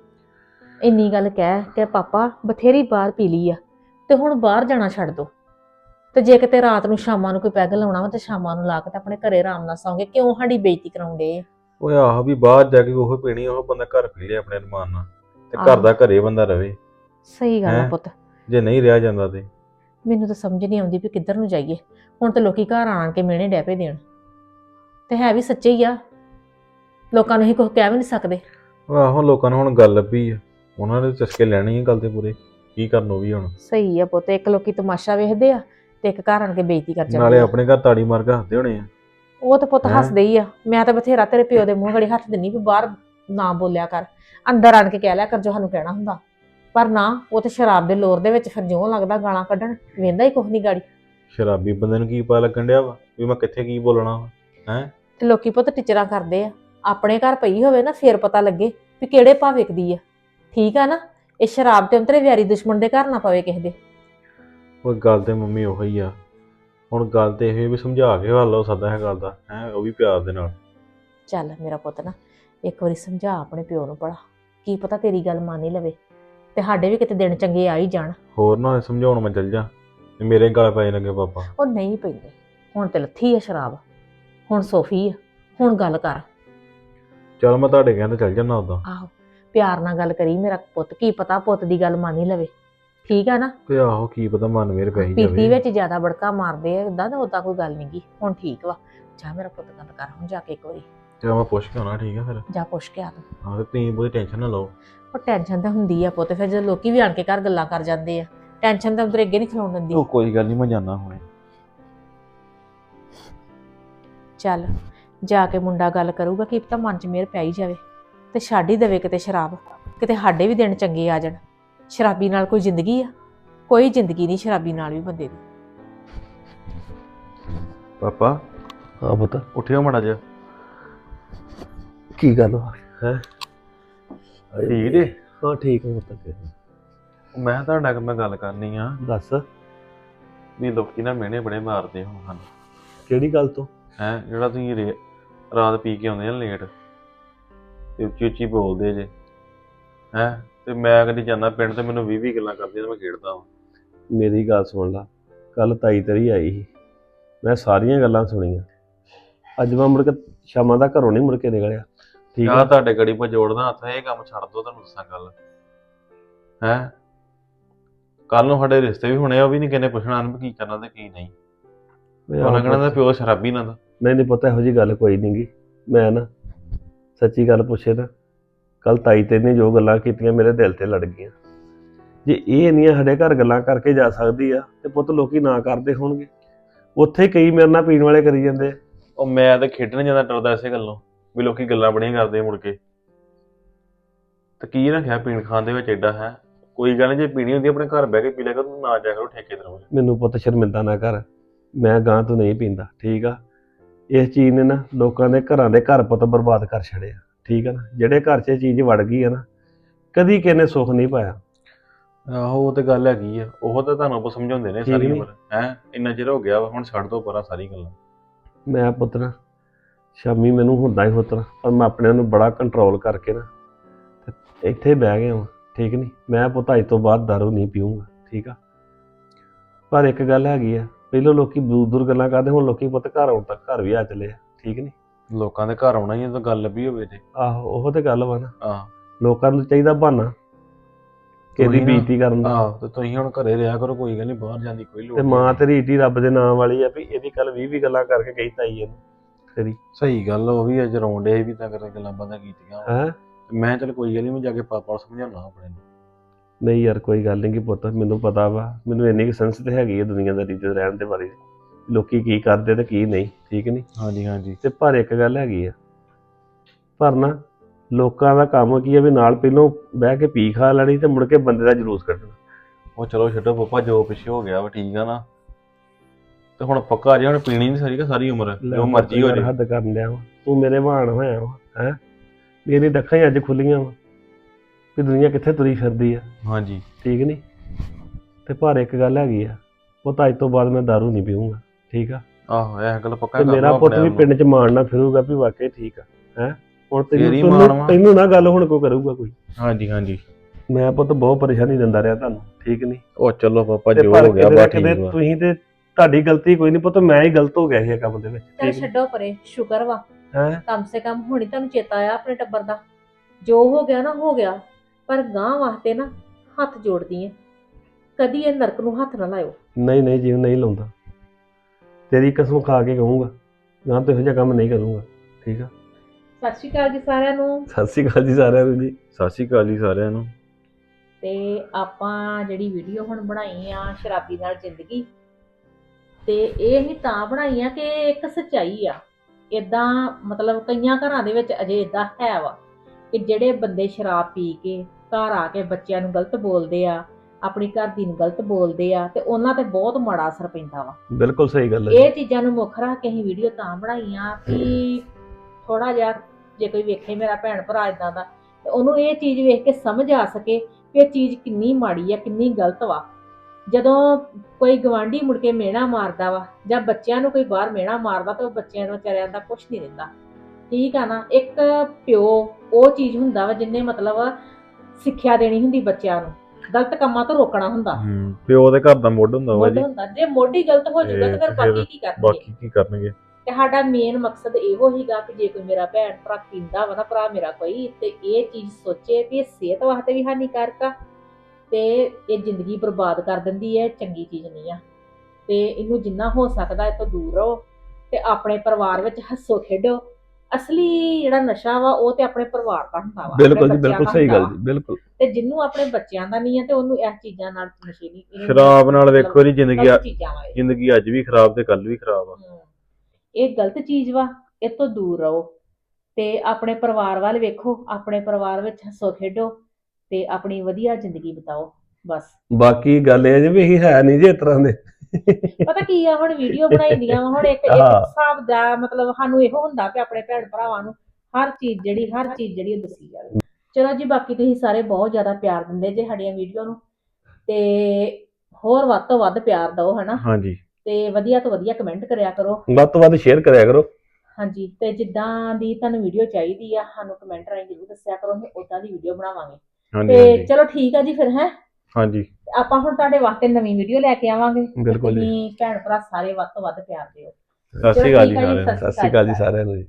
ਇੰਨੀ ਗੱਲ ਕਹਿ ਕਿ ਪਾਪਾ ਬਥੇਰੀ ਬਾਹਰ ਪੀ ਲਈ ਆ ਤੇ ਹੁਣ ਬਾਹਰ ਜਾਣਾ ਛੱਡ ਦੋ। ਤੇ ਜੇ ਕਿਤੇ ਰਾਤ ਨੂੰ ਸ਼ਾਮਾਂ ਨੂੰ ਕੋਈ ਪੈਗ ਲਾਉਣਾ ਵਾ ਤੇ ਸ਼ਾਮਾਂ ਨੂੰ ਲਾ ਕੇ ਤੇ ਆਪਣੇ ਘਰੇ ਆਰਾਮ ਨਾਲ ਸੌਂਗੇ ਕਿਉਂ ਸਾਡੀ ਬੇਇੱਜ਼ਤੀ ਕਰਾਉਂਦੇ ਆ? ਓਏ ਆਹ ਵੀ ਬਾਹਰ ਜਾ ਕੇ ਉਹ ਪੀਣੀ ਉਹ ਬੰਦਾ ਘਰ ਪੀ ਲੇ ਆਪਣੇ ਰਮਾਨ ਨਾਲ ਤੇ ਘਰ। ਦਾ ਘਰੇ ਬੰਦਾ ਰਵੇ। ਸਹੀ ਗੱਲ ਆ ਹੈਂ? ਪੁੱਤ। ਜੇ ਨਹੀਂ ਰਿਹਾ ਜਾਂਦਾ ਤੇ? ਮੈਨੂੰ ਤਾਂ ਸਮਝ ਨਹੀਂ ਆਉਂਦੀ ਵੀ ਕਿੱਧਰ ਨੂੰ ਜਾਈਏ। ਹੁਣ ਤੇ ਲੋਕੀ ਘਰ ਆਣ ਕੇ ਮਿਹਣੇ ਡੈਪੇ ਦੇਣ। ਤੇ ਹੈ ਵੀ ਸੱਚੇ ਹੀ ਆ। ਲੋਕਾਂ ਨੂੰ ਹੀ ਕੁਝ ਕਹਿ ਵੀ ਨਹੀਂ ਸਕਦੇ। ਆਹੋ ਲੋਕਾਂ ਨੂੰ ਹੁਣ ਗੱਲ ਲੱਭੀ ਆ। ਉਹਨਾਂ ਨੇ ਚਸਕੇ ਲੈਣੇ ਹੀ ਗੱਲ ਤੇ ਪੂਰੇ। ਕੀ ਕਰਨ ਉਹ ਵੀ ਹੁਣ? ਸਹੀ ਆ ਪੁੱਤ ਇੱਕ ਲੋਕੀ ਤਮਾਸ਼ਾ ਵੇਖਦੇ ਆ ਤੇ ਇੱਕ ਘਰ ਆਣ ਕੇ ਬੇਇੱਜ਼ਤੀ ਕਰ ਜਾਂਦੇ ਨਾਲੇ ਆ ਆਪਣੇ ਘਰ ਤਾੜੀ ਮਾਰ ਕੇ ਹੱਸਦੇ ਹੋਣੇ ਆ। ਉਹ ਤਾਂ ਪੁੱਤ ਹੈਂ? ਹੱਸਦੇ ਹੀ ਆ। ਮੈਂ ਤਾਂ ਬਥੇਰਾ ਤੇਰੇ ਪਿਓ ਦੇ ਮੂੰਹ ਗੜੀ ਹੱਥ ਦਿੰਨੀ ਵੀ ਬਾਹਰ ਨਾ ਬੋਲਿਆ ਕਰ। ਅੰਦਰ ਆਣ ਕੇ ਕਹਿ ਲਿਆ ਕਰ ਜੋ ਸਾਨੂੰ ਕਹਿਣਾ ਹੁੰਦਾ। ਪਰ ਨਾ ਉਹ ਤੇ ਸ਼ਰਾਬ ਦੇ ਲੋਰ ਦੇ ਵਿੱਚ ਫਿਰ ਜਿਉਂ ਲੱਗਦਾ ਗਾਲਾਂ ਕੱਢਣ ਵੇਂਦਾ ਹੀ ਕੁਛ ਨਹੀਂ ਗਾੜੀ। ਸ਼ਰਾਬੀ ਬੰਦੇ ਨੂੰ ਕੀ ਪਤਾ ਲੱਗਣ ਡਿਆ ਵਾ ਵੀ ਮੈਂ ਕਿੱਥੇ ਕੀ ਬੋਲਣਾ ਵਾ ਤੇ ਲੋਕੀ ਪੁੱਤ ਟਿਚਰਾਂ ਕਰਦੇ ਆ। ਆਪਣੇ ਘਰ ਪਈ ਹੋਵੇ ਨਾ ਫੇਰ ਪਤਾ ਲੱਗੇ ਵੀ ਕਿਹੜੇ ਭਾਅ ਵਿਕਦੀ ਆ। ਠੀਕ ਆ ਨਾ ਇਹ ਸ਼ਰਾਬ ਤੇ ਅੰਤਰੇ ਵਿਆਰੀ ਦੁਸ਼ਮਣ ਦੇ ਘਰ ਨਾ ਪਵੇ ਕਿਸੇ ਦੇ। ਉਹ ਗੱਲ ਤੇ ਮੰਮੀ ਉਹੀ ਹੀ ਆ। ਹੁਣ ਗੱਲ ਤੇ ਇਹ ਵੀ ਸਮਝਾ ਕੇ ਹੱਲ ਹੋ ਸਕਦਾ ਹੈ ਗੱਲ ਦਾ ਹੈ? ਉਹ ਵੀ ਪਿਆਰ ਦੇ ਨਾਲ। ਚੱਲ ਮੇਰਾ ਪੁੱਤ ਨਾ ਇੱਕ ਵਾਰੀ ਸਮਝਾ ਆਪਣੇ ਪਿਓ ਨੂੰ ਪੜਾ ਕੀ ਪਤਾ ਤੇਰੀ ਗੱਲ ਮੰਨ ਹੀ ਲਵੇ। ਤੇ ਸਾਡੇ ਵੀ ਕਿਤੇ ਦਿਨ ਚੰਗੇ ਆ ਹੀ ਜਾਣ। ਹੋਰ ਨਾ ਸਮਝਾਉਣ ਮੈਂ ਚੱਲ ਜਾ। ਤੇ ਮੇਰੇ ਗਲ ਪੈ ਲੱਗੇ ਪਾਪਾ। ਉਹ ਨਹੀਂ ਪੈਂਦੇ। ਹੁਣ ਤੇ ਲੱਥੀ ਆ ਸ਼ਰਾਬ। ਹੁਣ ਸੋਫੀ ਆ। ਹੁਣ ਗੱਲ ਕਰ। ਚਲ ਮੈਂ ਤੁਹਾਡੇ ਕਹਿੰਦੇ ਚੱਲ ਜਾਣਾ ਉਦਾਂ ਆਹੋ। ਪਿਆਰ ਨਾਲ ਗੱਲ ਕਰੀ ਮੇਰਾ ਪੁੱਤ। ਕੀ ਪਤਾ ਪੁੱਤ ਦੀ ਗੱਲ ਮੰਨ ਹੀ ਲਵੇ। ਠੀਕ ਆ ਨਾ? ਤੇ ਆਹੋ ਕੀ ਪਤਾ ਮਨ ਮੇਰ ਪੈ ਹੀ ਪੀਤੀ ਜਾਵੇ ਵਿੱਚ ਜ਼ਿਆਦਾ ਬੜਕਾ ਮਾਰਦੇ ਆ। ਉਦਾਂ ਤਾਂ ਉਦਾਂ ਕੋਈ ਗੱਲ ਨਹੀਂਗੀ ਹੁਣ ਠੀਕ ਵਾ। ਜਾ ਮੇਰਾ ਪੁੱਤ ਗੱਲ ਕਰ। ਹੁਣ ਜਾ ਕੇ ਇੱਕ ਵਾਰੀ। ਤੇ ਮੈਂ ਪੁੱਛ ਕੇ ਆਉਣਾ ਠੀਕ ਆ ਫਿਰ। ਜਾ ਪੁੱਛ ਕੇ ਆ ਤੂੰ। ਹਾਂ ਤੇ ਤੁਸੀਂ ਬਹੁਤੀ ਟੈਨਸ਼ਨ ਨਾ ਲਓ। ਉਹ ਟੈਨਸ਼ਨ ਤਾਂ ਹੁੰਦੀ ਆ ਪੁੱਤ ਫਿਰ ਜਦੋਂ ਲੋਕੀ ਵੀ ਆਣ ਕੇ ਘਰ ਗੱਲਾਂ ਕਰ ਜਾਂਦੇ ਆ ਟੈਨਸ਼ਨ ਤਾਂ ਉਧਰ ਅੱਗੇ ਨਹੀਂ ਖਲੋਣ ਦਿੰਦੀ। ਉਹ ਕੋਈ ਗੱਲ ਨਹੀਂ ਮੈਂ ਜਾਣਾ ਹੁਣੇ। ਚੱਲ ਜਾ ਕੇ ਮੁੰਡਾ ਗੱਲ ਕਰੂਗਾ ਕੀ ਪਤਾ ਮਨ 'ਚ ਮੇਰ ਪੈ ਹੀ ਜਾਵੇ ਤੇ ਛੱਡ ਹੀ ਦੇਵੇ ਕਿਤੇ ਸ਼ਰਾਬ ਕਿਤੇ ਸਾਡੇ ਵੀ ਦਿਨ ਚੰਗੇ ਆ ਜਾਣ। ਸ਼ਰਾਬੀ ਨਾਲ ਕੋਈ ਜ਼ਿੰਦਗੀ ਆ? ਕੋਈ ਜ਼ਿੰਦਗੀ ਨਹੀਂ ਸ਼ਰਾਬੀ ਨਾਲ ਵੀ ਬੰਦੇ ਦੀ। ਪਾਪਾ ਹਾਂ ਪੁੱਤ। ਉੱਠਿਓ ਮੜਾ ਜਿਹਾ। ਕੀ ਗੱਲ ਹੈਂ? ਠੀਕ ਜੇ? ਹਾਂ ਠੀਕ ਹੈ ਪੁੱਤ ਮੈਂ ਤੁਹਾਡੇ ਨਾਲ ਮੈਂ ਗੱਲ ਕਰਨੀ ਆ। ਦੱਸ। ਵੀ ਲੋਕੀ ਨਾ ਮਿਹਣੇ ਬੜੇ ਮਾਰਦੇ ਹੋ ਹਨ ਕਿਹੜੀ ਗੱਲ ਤੋਂ? ਹੈ ਜਿਹੜਾ ਤੁਸੀਂ ਰੇ- ਰਾਤ ਪੀ ਕੇ ਆਉਂਦੇ ਆ ਲੇਟ ਤੇ ਉੱਚੀ ਉੱਚੀ ਬੋਲਦੇ ਜੇ। ਹੈ ਤੇ ਮੈਂ ਕਦੀ ਜਾਂਦਾ ਪਿੰਡ ਤੇ ਮੈਨੂੰ 20 20 ਗੱਲਾਂ ਕਰਦੇ ਤੇ ਮੈਂ ਖੇਡਦਾ ਹਾਂ ਮੇਰੀ ਗੱਲ ਸੁਣ ਲਾ ਕੱਲ ਤਾਈ ਤੇਰੀ ਆਈ ਸੀ। ਮੈਂ ਸਾਰੀਆਂ ਗੱਲਾਂ ਸੁਣੀਆਂ। ਅੱਜ ਮੈਂ ਮੁੜ ਕੇ ਸ਼ਾਮਾਂ ਦਾ ਘਰੋਂ ਨਹੀਂ ਮੁੜ ਕੇ ਨਿਕਲਿਆ। ਠੀਕ ਆ। ਤੁਹਾਡੇ ਗੜੀ ਪਾ ਜੋੜਦਾ ਹੱਥ ਇਹ ਕੰਮ ਛੱਡ ਦੋ ਤੁਹਾਨੂੰ ਦੱਸਾਂ ਗੱਲ। ਹੈ? ਕੱਲ ਨੂੰ ਸਾਡੇ ਰਿਸ਼ਤੇ ਵੀ ਹੋਣੇ ਆ ਉਹ ਵੀ ਨਹੀਂ ਕਿਨੇ ਪੁੱਛਣਾ ਵੀ ਕੀ ਕਰਨਾ ਤੇ ਕੀ ਨਹੀਂ। ਮੈਂ ਉਹਨਾਂ ਆਪ- ਕਹਿਣਾ ਦਾ ਪਿਓ ਸ਼ਰਾਬੀ ਨਾ ਦਾ ਨਹੀਂ ਨਹੀਂ ਪਤਾ ਇਹੋ ਜੀ ਗੱਲ ਕੋਈ ਨਹੀਂਗੀ ਮੈਂ ਨਾ ਸੱਚੀ ਗੱਲ ਪੁੱਛੇ ਨਾ ਕੱਲ ਤਾਈ ਤੇ ਨੇ ਜੋ ਗੱਲਾਂ ਕੀਤੀਆਂ ਮੇਰੇ ਦਿਲ ਤੇ ਲੜ ਗਈਆਂ। ਜੇ ਇਹ ਨਹੀਂ ਸਾਡੇ ਘਰ ਗੱਲਾਂ ਕਰਕੇ ਜਾ ਸਕਦੀ ਆ ਤੇ ਪੁੱਤ ਲੋਕੀ ਨਾ ਕਰਦੇ ਹੋਣਗੇ। ਉੱਥੇ ਕਈ ਮੇਰੇ ਨਾਲ ਪੀਣ ਵਾਲੇ ਕਰੀ ਜਾਂਦੇ ਆ। ਉਹ ਮੈਂ ਤਾਂ ਖੇਡਣ ਜਾਂਦਾ ਡਰਦਾ ਇਸੇ ਗੱਲੋਂ। ਵੀ ਲੋਕੀ ਗੱਲਾਂ ਬੜੀਆਂ ਕਰਦੇ ਆ ਮੁੜ ਕੇ। ਤੇ ਕੀ ਰੱਖਿਆ ਪੀਣ ਖਾਣ ਦੇ ਵਿੱਚ ਐਡਾ ਹੈ? ਕੋਈ ਗੱਲ ਨੀ ਜੇ ਪੀਣੀ ਹੁੰਦੀ ਆਪਣੇ ਘਰ ਬਹਿ ਕੇ ਪੀ ਲਿਆ ਕਰੋ ਨਾ ਜਾ ਕਰੋ ਠੇਕੇ ਤੇ ਰਹੋ ਮੈਨੂੰ ਪੁੱਤ ਸ਼ਰਮਿੰਦਾ ਨਾ ਕਰ। ਮੈਂ ਗਾਂ ਤੋਂ ਨਹੀਂ ਪੀਂਦਾ ਠੀਕ ਆ? ਇਸ ਚੀਜ਼ ਨੇ ਨਾ ਲੋਕਾਂ ਦੇ ਘਰਾਂ ਦੇ ਘਰ ਪੁੱਤ ਬਰਬਾਦ ਕਰ ਛੜਿਆ ਠੀਕ ਆ ਨਾ? ਜਿਹੜੇ ਘਰ 'ਚ ਇਹ ਚੀਜ਼ ਵੜ ਗਈ ਆ ਨਾ ਕਦੀ ਕਿਸੇ ਨੇ ਸੁੱਖ ਨਹੀਂ ਪਾਇਆ। ਆਹੋ ਉਹ ਤੇ ਗੱਲ ਹੈਗੀ ਆ। ਉਹ ਤਾਂ ਤੁਹਾਨੂੰ ਆਪਾਂ ਸਮਝਾਉਂਦੇ ਨੇ ਸਾਰੀ? ਉਮਰ। ਹੈ? ਇੰਨਾ ਚਿਰ ਹੋ ਗਿਆ ਹੁਣ ਛੱਡ ਦੋ ਪਰਾਂ ਸਾਰੀ ਗੱਲਾਂ। ਮੈਂ ਪੁੱਤਰ ਸ਼ਾਮੀ ਮੈਨੂੰ ਹੁੰਦਾ ਹੀ ਹੋਤਰ ਪਰ ਮੈਂ ਆਪਣੇ ਨੂੰ ਬੜਾ ਕੰਟਰੋਲ ਕਰਕੇ ਨਾ ਤੇ ਇੱਥੇ ਬਹਿ ਗਿਆ ਵਾਂ ਠੀਕ ਨਹੀਂ ਮੈਂ ਪੁੱਤ ਅੱਜ ਤੋਂ ਬਾਅਦ ਦਾਰੂ ਨਹੀਂ ਪੀਊਂਗਾ ਠੀਕ ਆ? ਪਰ ਇੱਕ ਗੱਲ ਹੈਗੀ ਆ ਪਹਿਲਾਂ ਲੋਕੀ ਦੂਰ ਦੂਰ ਗੱਲਾਂ ਕਰਦੇ ਹੁਣ ਲੋਕੀ ਪੁੱਤ ਘਰ ਆਉਣ ਤੱਕ ਘਰ ਵੀ ਆ ਚਲੇ ਆ ਠੀਕ ਨਹੀਂ ਲੋਕਾਂ ਦੇ ਘਰ ਆਉਣਾ ਹੀ ਆ ਤਾਂ ਗੱਲ ਲੱਭੀ ਹੋਵੇ ਤੇ ਆਹੋ ਉਹ ਤੇ ਗੱਲ ਵਾ ਨਾ। ਆਹ। ਲੋਕਾਂ ਨੂੰ ਚਾਹੀਦਾ ਬਹਾਨਾ ਕਿਹਦੀ ਉਹੀ ਨਾ। ਬੇਇੱਜ਼ਤੀ ਕਰਨ ਦਾ। ਆਹ ਤੇ ਤੁਸੀਂ ਹੁਣ ਘਰੇ ਰਿਹਾ ਕਰੋ ਕੋਈ ਗੱਲ ਨਹੀਂ ਬਾਹਰ ਜਾਣ ਦੀ ਕੋਈ ਲੋੜ ਤੇ। ਮਾਂ ਤੇਰੀ ਈਟੀ ਰੱਬ ਦੇ ਨਾਮ ਵਾਲੀ ਆ ਵੀ ਇਹਦੀ ਕੱਲ 20 20 ਗੱਲਾਂ ਕਰਕੇ ਗਈ ਤਾਈ ਇਹਨੂੰ। ਤੇਰੀ। ਸਹੀ ਗੱਲ ਉਹ ਵੀ ਅੱਜ ਰੌਂਡੇ ਵੀ ਤਾਂ ਕਰਕੇ ਗੱਲਾਂ ਬਾਤਾਂ ਕੀਤੀਆਂ। ਹੈ? ਤੇ ਮੈਂ ਚਲ ਕੋਈ ਗੱਲ ਨਹੀਂ ਮੈਂ ਜਾ ਕੇ ਪਾਪਾ ਨੂੰ ਸਮਝਾਉਣਾ ਆਪਣੇ ਨੂੰ। ਨਹੀਂ ਯਾਰ ਕੋਈ ਗੱਲ ਨਹੀਂ ਕਿ ਪੁੱਤ ਮੈਨੂੰ ਪਤਾ ਵਾ। ਮੈਨੂੰ ਇੰਨੀ ਕੁ ਸੈਂਸ ਤੇ ਹੈਗੀ ਹੈ ਦੁਨੀਆਦਾਰੀ ਦੇ ਰਹਿਣ ਦੇ ਬਾਰੇ। ਲੋਕੀ ਕੀ ਕਰਦੇ ਤੇ ਕੀ ਨਹੀਂ ਠੀਕ ਨਹੀਂ ਹਾਂਜੀ ਹਾਂਜੀ। ਤੇ ਪਰ ਇੱਕ ਗੱਲ ਹੈਗੀ ਆ। ਪਰ ਨਾ ਲੋਕਾਂ ਦਾ ਕੰਮ ਕੀ ਆ ਵੀ ਨਾਲ ਪਹਿਲੋਂ ਬਹਿ ਕੇ ਪੀ ਖਾ ਲੈਣੀ ਤੇ ਮੁੜ ਕੇ ਬੰਦੇ ਦਾ ਜਲੂਸ ਕੱਢਣਾ। ਉਹ ਚਲੋ ਛੱਡੋ ਪਾਪਾ ਜੋ ਪਿੱਛੇ ਹੋ ਗਿਆ ਵਾ ਠੀਕ ਆ ਨਾ। ਤੇ ਹੁਣ ਪੱਕਾ ਜੇ ਹੁਣ ਪੀਣੀ ਨਹੀਂ ਸਾਰੀ ਕਿ ਸਾਰੀ ਉਮਰ ਜੋ ਮਰਜ਼ੀ ਹੋ ਜੇ। ਹੱਦ ਕਰਨ ਡਿਆ ਵਾ। ਤੂੰ ਮੇਰੇ ਵਾਹਣ ਹੋਇਆ ਵਾ ਹੈ? ਮੇਰੀ ਅੱਖਾਂ ਹੀ ਅੱਜ ਖੁੱਲੀਆਂ ਵਾ ਵੀ ਦੁਨੀਆ ਕਿੱਥੇ ਤੁਰੀ ਫਿਰਦੀ ਆ। ਹਾਂਜੀ। ਠੀਕ ਨਹੀਂ ਤੇ ਪਰ ਇੱਕ ਗੱਲ ਹੈਗੀ ਆ ਪੁੱਤ ਅੱਜ ਤੋਂ ਬਾਅਦ ਮੈਂ दारू ਨਹੀਂ ਪੀਊਂਗਾ ਠੀਕ ਆ? ਆਹੋ ਇਹ ਗੱਲ ਪੱਕਾ ਤੇ ਕਰ ਮੇਰਾ ਪੁੱਤ ਆਪਣੇ ਵੀ ਆਪ। ਪਿੰਡ 'ਚ ਮਾਣਨਾ ਫਿਰੂਗਾ ਵੀ ਵਾਕਈ ਠੀਕ ਆ ਹੈ? ਹੁਣ ਤੈਨੂੰ ਤੇਰੀ ਤੈਨੂੰ- ਮਾਣ ਵਾ। ਤੈਨੂੰ ਨਾ ਗੱਲ ਹੁਣ ਕੋ ਕਰੂਗਾ ਕੋਈ। ਹਾਂਜੀ ਹਾਂਜੀ। ਮੈਂ ਪੁੱਤ ਬਹੁਤ ਪਰੇਸ਼ਾਨੀ ਦਿੰਦਾ ਰਿਹਾ ਤੁਹਾਨੂੰ ਠੀਕ ਨਹੀਂ ਉਹ ਚਲੋ ਪਾਪਾ ਜੋ ਹੋ ਗਿਆ ਬਾ ਠੀਕ ਵਾ। ਤੁਸੀਂ ਤੇ ਤੁਹਾਡੀ ਗਲਤੀ ਕੋਈ ਨਹੀਂ ਪੁੱਤ ਮੈਂ ਹੀ ਗਲਤ ਹੋ ਗਿਆ ਸੀ ਇਹ ਕੰਮ ਦੇ ਵਿੱਚ ਚੱਲ ਛੱਡੋ ਪਰੇ ਸ਼ੁਕਰ ਵਾ। ਹੈ? ਕਮ ਸੇ ਕਮ ਹੁਣੀ ਤੁਹਾਨੂੰ ਚੇਤਾ ਆਇਆ ਆਪਣੇ ਟੱਬਰ ਦਾ। ਜੋ ਹੋ ਗਿਆ ਨਾ ਹੋ ਗਿਆ ਪਰ ਗਾਂ ਵਾਸਤੇ ਨਾ ਹੱਥ ਜੋੜਦੀ ਐ ਕਦੀ ਇਹ ਨਰਕ ਨੂੰ ਹੱਥ ਨਾ ਲਾਇਓ। ਨਹੀਂ ਨਹੀਂ ਜੀਵ ਨਹੀਂ ਲਾਉਂਦਾ। ਤੇਰੀ ਕਸਮ ਖਾ ਕੇ ਕਹੂੰਗਾ ਨਾ ਤਾਂ ਇਹੋ ਜਿਹਾ ਕੰਮ ਨਹੀਂ ਕਰੂੰਗਾ ਠੀਕ ਆ? ਸਤਿ ਸ਼੍ਰੀ ਅਕਾਲ ਜੀ ਸਾਰਿਆਂ ਨੂੰ। ਸਤਿ ਸ਼੍ਰੀ ਅਕਾਲ ਜੀ ਸਾਰਿਆਂ ਨੂੰ ਜੀ। ਸਤਿ ਸ਼੍ਰੀ ਅਕਾਲ ਜੀ ਸਾਰਿਆਂ ਨੂੰ। ਤੇ ਆਪਾਂ ਜਿਹੜੀ ਵੀਡੀਓ ਹੁਣ ਬਣਾਈ ਆ ਸ਼ਰਾਬੀ ਨਾਲ ਜ਼ਿੰਦਗੀ ਤੇ ਇਹ ਹੀ ਤਾਂ ਬਣਾਈ ਆ ਕਿ ਇੱਕ ਸਚਾਈ ਆ। ਇਦਾਂ ਮਤਲਬ ਕਈਆਂ ਘਰਾਂ ਦੇ ਵਿੱਚ ਅਜੇ ਇਦਾਂ ਹੈ ਵਾ ਕਿ ਜਿਹੜੇ ਬੰਦੇ ਸ਼ਰਾਬ ਪੀ ਕੇ ਘਰ ਆ ਕੇ ਬੱਚਿਆਂ ਨੂੰ ਗਲਤ ਬੋਲਦੇ ਆ ਆਪਣੀ ਘਰ ਦੀ ਨੂੰ ਗਲਤ ਬੋਲਦੇ ਆ ਤੇ ਉਹਨਾਂ ਤੇ ਬਹੁਤ ਮਾੜਾ ਅਸਰ ਪੈਂਦਾ ਵਾ। ਬਿਲਕੁਲ ਸਹੀ ਗੱਲ ਹੈ ਇਹ ਚੀਜ਼ਾਂ ਨੂੰ ਮੁੱਖ ਰੱਖ ਕੇ ਅਸੀਂ ਵੀਡੀਓ ਤਾਂ ਬਣਾਈਆਂ ਕਿ ਥੋੜਾ ਜਿਹਾ ਜੇ ਕੋਈ ਵੇਖੇ ਮੇਰਾ ਭੈਣ ਭਰਾ ਇਦਾਂ ਦਾ ਤੇ ਉਹਨੂੰ ਇਹ ਚੀਜ਼ ਵੇਖ ਕੇ ਸਮਝ ਆ ਸਕੇ ਕਿ ਇਹ ਚੀਜ਼ ਕਿੰਨੀ ਮਾੜੀ ਆ ਕਿੰਨੀ ਗਲਤ ਵਾ। ਜਦੋਂ ਕੋਈ ਗਵਾਂਢੀ ਮੁੜ ਕੇ ਮਿਹਣਾ ਮਾਰਦਾ ਵਾ ਜਾਂ ਬੱਚਿਆਂ ਨੂੰ ਕੋਈ ਬਾਹਰ ਮਿਹਣਾ ਮਾਰਦਾ ਤਾਂ ਉਹ ਬੱਚਿਆਂ ਨੂੰ ਵਿਚਾਰਿਆਂ ਦਾ ਕੁਝ ਨਹੀਂ ਰਹਿੰਦਾ ਠੀਕ ਆ ਨਾ? ਇੱਕ ਪਿਓ ਉਹ ਚੀਜ਼ ਹੁੰਦਾ ਵਾ ਜਿੰਨੇ ਮਤਲਬ ਸਿੱਖਿਆ ਦੇਣੀ ਹੁੰਦੀ ਬੱਚਿਆਂ ਨੂੰ। ਗਲਤ ਕੰਮਾਂ ਤੋਂ ਰੋਕਣਾ ਹੁੰਦਾ। ਹੂੰ ਪਿਓ ਦੇ ਘਰ ਦਾ ਮੁੱਢ ਹੁੰਦਾ ਵਾ ਮੁੱਢ ਜੀ। ਹੁੰਦਾ। ਜੇ ਮੋਢੀ ਗਲਤ ਹੋ ਜਾਊਗਾ ਤੇ ਫਿਰ ਬਾਕੀ ਕੀ ਕਰਨਗੇ? ਬਾਕੀ ਕੀ ਕਰਨਗੇ? ਤੇ ਸਾਡਾ ਮੇਨ ਮਕਸਦ ਇਹੋ ਹੀਗਾ ਕਿ ਜੇ ਕੋਈ ਮੇਰਾ ਭੈਣ ਭਰਾ ਪੀਂਦਾ ਵਾ ਨਾ ਭਰਾ ਮੇਰਾ ਕੋਈ ਤੇ ਇਹ ਚੀਜ਼ ਸੋਚੇ ਵੀ ਇਹ ਸਿਹਤ ਵਾਸਤੇ ਵੀ ਹਾਨੀਕਾਰਕ ਆ। ਤੇ ਇਹ ਜ਼ਿੰਦਗੀ ਬਰਬਾਦ ਕਰ ਦਿੰਦੀ ਹੈ ਚੰਗੀ ਚੀਜ਼ ਨਹੀਂ ਆ। ਤੇ ਇਹਨੂੰ ਜਿੰਨਾ ਹੋ ਸਕਦਾ ਇਹ ਤੋਂ ਦੂਰ ਰਹੋ ਤੇ ਆਪਣੇ ਪਰਿਵਾਰ ਵਿੱਚ ਹੱਸੋ ਖੇਡੋ। ਅਸਲੀ ਜਿਹੜਾ ਨਸ਼ਾ ਵਾ ਉਹ ਤੇ ਆਪਣੇ ਪਰਿਵਾਰ ਦਾ ਹੁੰਦਾ ਵਾ ਬਿਲਕੁਲ ਜੀ ਬਿਲਕੁਲ ਸਹੀ ਗੱਲ ਜੀ ਬਿਲਕੁਲ। ਤੇ ਜਿੰਨੂੰ ਆਪਣੇ ਬੱਚਿਆਂ ਦਾ ਨਹੀਂ ਹੈ ਤੇ ਉਹਨੂੰ ਇਹ ਚੀਜ਼ਾਂ ਨਾਲ ਨਸ਼ੇ ਨਹੀਂ ਸ਼ਰਾਬ ਨਾਲ ਵੇਖੋ ਜੀ ਜ਼ਿੰਦਗੀ। ਜ਼ਿੰਦਗੀ ਅੱਜ ਵੀ ਖਰਾਬ ਤੇ ਕੱਲ ਵੀ ਖਰਾਬ ਆ। ਇਹ ਗਲਤ ਚੀਜ਼ ਵਾ ਇਹ ਤੋਂ ਦੂਰ ਰਹੋ। ਤੇ ਆਪਣੇ ਪਰਿਵਾਰ ਵੱਲ ਵੇਖੋ ਆਪਣੇ ਪਰਿਵਾਰ ਵਿੱਚ ਹੱਸੋ ਖੇਡੋ। ਤੇ ਆਪਣੀ ਵਧੀਆ ਜ਼ਿੰਦਗੀ ਬਿਤਾਓ ਬਸ। ਬਾਕੀ ਗੱਲ ਇਹ ਜੀ ਵੀ ਇਹ ਹੈ ਨਹੀਂ ਜੀ ਇਸ ਤਰ੍ਹਾਂ ਦੇ। ਪਤਾ ਕੀ ਆ ਹੁਣ ਵੀਡੀਓ ਬਣਾਈਆਂ ਵਾ ਹੁਣ ਇੱਕ ਇੱਕ ਹਾਂ। ਹਿਸਾਬ ਦਾ ਮਤਲਬ ਸਾਨੂੰ ਇਹੋ ਹੁੰਦਾ ਕਿ ਆਪਣੇ ਭੈਣ ਭਰਾਵਾਂ ਨੂੰ ਹਰ ਚੀਜ਼ ਜਿਹੜੀ ਹਰ ਚੀਜ਼ ਜਿਹੜੀ ਉਹ ਦੱਸੀ ਜਾਵੇ। ਚਲੋ ਜੀ ਬਾਕੀ ਤੁਸੀਂ ਸਾਰੇ ਬਹੁਤ ਜ਼ਿਆਦਾ ਪਿਆਰ ਦਿੰਦੇ ਜੇ ਸਾਡੀਆਂ ਵੀਡੀਓ ਨੂੰ ਤੇ ਹੋਰ ਵੱਧ ਤੋਂ ਵੱਧ ਪਿਆਰ ਦਿਓ ਹਨਾ? ਹਾਂਜੀ। ਤੇ ਵਧੀਆ ਤੋਂ ਵਧੀਆ ਕਮੈਂਟ ਕਰਿਆ ਕਰੋ। ਵੱਧ ਤੋਂ ਵੱਧ ਸ਼ੇਅਰ ਕਰਿਆ ਕਰੋ। ਹਾਂਜੀ ਤੇ ਜਿੱਦਾਂ ਦੀ ਤੁਹਾਨੂੰ ਵੀਡੀਓ ਚਾਹੀਦੀ ਆ ਸਾਨੂੰ ਕਮੈਂਟ ਰਾਹੀਂ ਜ਼ਰੂਰ ਦੱਸਿਆ ਕਰੋ ਅਸੀਂ ਉਦਾਂ ਦੀ ਵੀਡੀਓ ਬਣਾਵਾਂਗੇ। ਹਾਂਜੀ ਤੇ ਹਾਂਜੀ। ਚਲੋ ਠੀਕ ਆ ਜੀ ਫਿਰ ਹੈ? ਹਾਂਜੀ। ਆਪਾਂ ਹੁਣ ਤੁਹਾਡੇ ਵਾਸਤੇ ਨਵੀਂ ਵੀਡੀਓ ਲੈ ਕੇ ਆਵਾਂਗੇ। ਬਿਲਕੁਲ ਜੀ। ਤੁਸੀਂ ਭੈਣ ਭਰਾ ਸਾਰੇ ਵੱਧ ਤੋਂ ਵੱਧ ਪਿਆਰ ਦਿਓ। ਸਤਿ ਸ਼੍ਰੀ ਅਕਾਲ ਜੀ, ਸਾਰਿਆਂ ਨੂੰ। ਸਤਿ ਸ਼੍ਰੀ ਅਕਾਲ ਜੀ ਸਾਰਿਆਂ ਨੂੰ ਜੀ।